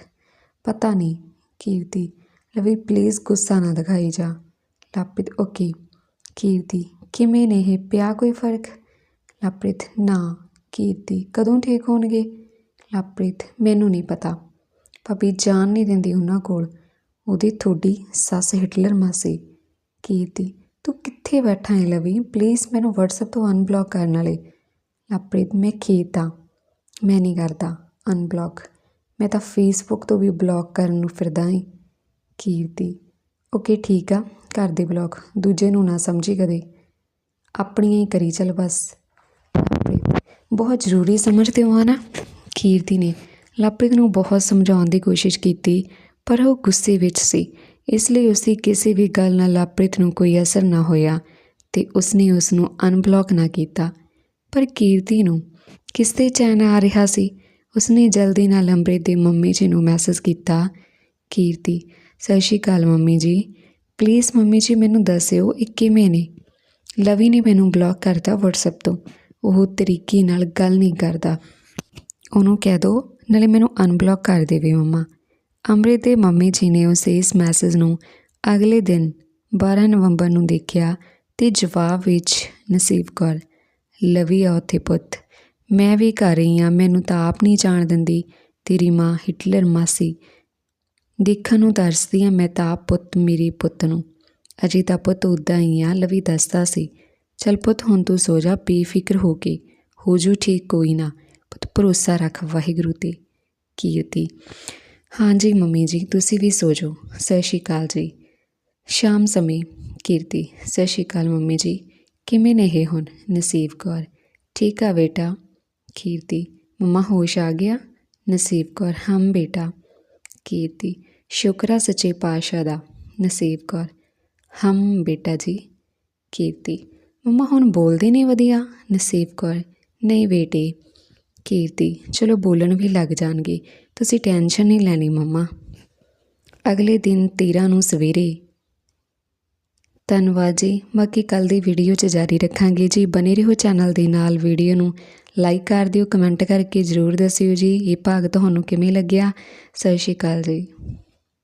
ਪਤਾ ਨਹੀਂ। ਕੀਰਤੀ ਲਵੀ ਪਲੀਜ਼ ਗੁੱਸਾ ਨਾ ਦਿਖਾਈ ਜਾ। ਲਵਪ੍ਰੀਤ ਓਕੇ ਕੀਰਤੀ, ਕਿਵੇਂ ਨੇ ਇਹ? ਪਿਆ ਕੋਈ ਫ਼ਰਕ? ਲਵਪ੍ਰੀਤ, ਨਾ। ਕੀਰਤੀ, ਕਦੋਂ ਠੀਕ ਹੋਣਗੇ? ਲਵਪ੍ਰੀਤ, ਮੈਨੂੰ ਨਹੀਂ ਪਤਾ। ਭਾਬੀ ਜਾਣ ਨਹੀਂ ਦਿੰਦੀ ਉਹਨਾਂ ਕੋਲ। ਉਹਦੀ ਥੋੜੀ ਸੱਸ ਹਿਟਲਰ ਮਾਸੀ। ਕੀਰਤੀ, ਤੂੰ ਕਿੱਥੇ ਬੈਠਾ ਹੈ ਲਵੀ? ਪਲੀਜ਼ ਮੈਨੂੰ WhatsApp ਤੋਂ ਅਨਬਲੌਕ ਕਰਨ ਵਾਲੇ। ਲਵਪ੍ਰੀਤ, ਮੈਂ ਖੇਤ ਮੈਂ ਨਹੀਂ ਕਰਦਾ ਅਨਬਲੌਕ ਮੈਂ ਤਾਂ ਫੇਸਬੁੱਕ ਤੋਂ ਵੀ ਬਲੌਕ ਕਰਨ ਨੂੰ ਫਿਰਦਾ ਹਾਂ ਕੀਰਤੀ। ਓਕੇ ਠੀਕ ਆ ਕਰ ਦੇ ਬਲੌਕ ਦੂਜੇ ਨੂੰ ਨਾ ਸਮਝੀ ਕਦੇ। ਆਪਣੀਆਂ ਹੀ ਕਰੀ ਚੱਲ ਬਸ। ਲਵਪ੍ਰੀਤ ਬਹੁਤ ਜ਼ਰੂਰੀ ਸਮਝਦੇ ਹੋ ਨਾ। ਕੀਰਤੀ ਨੇ ਲਪ੍ਰਿਤ ਨੂੰ ਬਹੁਤ ਸਮਝਾਉਣ ਦੀ ਕੋਸ਼ਿਸ਼ ਕੀਤੀ, ਪਰ ਉਹ ਗੁੱਸੇ ਵਿੱਚ ਸੀ। ਇਸ ਲਈ ਉਸਦੀ ਕਿਸੇ ਵੀ ਗੱਲ ਨਾਲ ਲਪ੍ਰਿਤ ਨੂੰ ਕੋਈ ਅਸਰ ਨਾ ਹੋਇਆ ਤੇ ਉਸਨੇ ਉਸ ਨੂੰ ਅਨਬਲੌਕ ਨਾ ਕੀਤਾ। ਪਰ ਕੀਰਤੀ ਨੂੰ ਕਿਸ ਤੇ ਚੈਨ ਆ ਰਿਹਾ ਸੀ? ਉਸਨੇ ਜਲਦੀ ਨਾਲ ਅੰਮ੍ਰਿਤ ਦੇ ਮੰਮੀ ਜੀ ਨੂੰ ਮੈਸੇਜ ਕੀਤਾ, Kirti, Sat Sri Akal mummy ji. Please mummy ji, ਮੈਨੂੰ ਦੱਸਿਓ ਇਹ ਕਿਵੇਂ ਨੇ? ਲਵੀ ਨੇ ਮੈਨੂੰ ਬਲੌਕ ਕਰਤਾ WhatsApp ਤੋਂ। ਉਹ ਤਰੀਕੇ ਨਾਲ ਗੱਲ ਨਹੀਂ ਕਰਦਾ। ਉਹਨੂੰ ਕਹਿ ਦੋ, ਨਾਲੇ ਮੈਨੂੰ ਅਨਬਲੌਕ ਕਰ ਦੇਵੇ ਮੰਮਾ। ਅੰਮ੍ਰਿਤ ਦੇ ਮੰਮੀ ਜੀ ਨੇ ਉਸ ਇਸ ਮੈਸੇਜ ਨੂੰ ਅਗਲੇ ਦਿਨ 12 ਨਵੰਬਰ ਨੂੰ ਦੇਖਿਆ ਤੇ ਜਵਾਬ ਵਿੱਚ, ਨਸੀਬ ਕੌਰ, ਲਵੀ ਆ ਉੱਥੇ ਪੁੱਤ। ਮੈਂ ਵੀ ਕਰ ਰਹੀ ਹਾਂ ਮੈਨੂੰ ਤਾਂ ਆਪ ਨਹੀਂ ਜਾਣ ਦਿੰਦੀ। ਤੇਰੀ ਮਾਂ ਹਿਟਲਰ ਮਾਸੀ। ਦੇਖਣ ਨੂੰ ਤਰਸਦੀ ਆ ਮੈਂ ਤਾਂ ਆਪ ਪੁੱਤ, ਮੇਰੇ ਪੁੱਤ ਨੂੰ। ਅਜੇ ਤਾਂ ਪੁੱਤ ਉਦਾਂ ਹੀ ਆ, ਲਵੀ ਦੱਸਦਾ ਸੀ। ਚਲ ਪੁੱਤ, ਹੁਣ ਤੂੰ ਸੋ ਜਾ, ਬੇਫਿਕਰ ਹੋ ਕੇ। ਹੋ ਜੂ ਠੀਕ, ਕੋਈ ਨਾ। ਪੁੱਤ, ਭਰੋਸਾ ਰੱਖ ਵਾਹਿਗੁਰੂ ਤੇ। ਕੀਰਤੀ ਹਾਂਜੀ ਮੰਮੀ ਜੀ, ਤੁਸੀਂ ਵੀ ਸੋ ਜਾਓ। ਸਤਿ ਸ਼੍ਰੀ ਅਕਾਲ ਜੀ। ਸ਼ਾਮ ਸਮੇਂ, ਕੀਰਤੀ। ਸਤਿ ਸ਼੍ਰੀ ਅਕਾਲ ਮੰਮੀ ਜੀ। ਕਿਵੇਂ ਨੇ ਇਹ ਹੁਣ? ਨਸੀਬ ਕੌਰ। ਠੀਕ ਆ ਬੇਟਾ? ਕੀਰਤੀ, ਮੰਮਾ ਹੋਸ਼ ਆ ਗਿਆ। ਨਸੀਬ ਕੌਰ, ਹਮ ਬੇਟਾ। ਕੀਰਤੀ, ਸ਼ੁਕਰਾ ਸੱਚੇ ਪਾਤਸ਼ਾਹ ਦਾ। ਨਸੀਬ ਕੌਰ, ਹਮ ਬੇਟਾ ਜੀ। ਕੀਰਤੀ, ਮੰਮਾ ਹੁਣ ਬੋਲਦੇ ਨੇ ਵਧੀਆ। ਨਸੀਬ ਕੌਰ, ਨਹੀਂ ਬੇਟੇ। ਕੀਰਤੀ, ਚਲੋ ਬੋਲਣ ਵੀ ਲੱਗ ਜਾਣਗੇ। ਤੁਸੀਂ ਟੈਨਸ਼ਨ ਨਹੀਂ ਲੈਣੀ ਮੰਮਾ। ਅਗਲੇ ਦਿਨ 13 ਨੂੰ ਸਵੇਰੇ। ਧੰਨਵਾਦ ਜੀ, ਬਾਕੀ ਕੱਲ ਦੀ ਵੀਡੀਓ 'ਚ ਜਾਰੀ ਰੱਖਾਂਗੇ। ਜੀ ਬਨੇ ਰਹੋ ਚੈਨਲ ਦੇ ਨਾਲ ਵੀਡੀਓ ਨੂੰ। ਲਾਈਕ ਕਰ ਦਿਓ ਕਮੈਂਟ ਕਰਕੇ ਜ਼ਰੂਰ ਦੱਸਿਓ ਜੀ। ਇਹ ਭਾਗ ਤੁਹਾਨੂੰ ਕਿਵੇਂ ਲੱਗਿਆ? ਸਤਿ ਸ਼੍ਰੀ ਅਕਾਲ ਜੀ।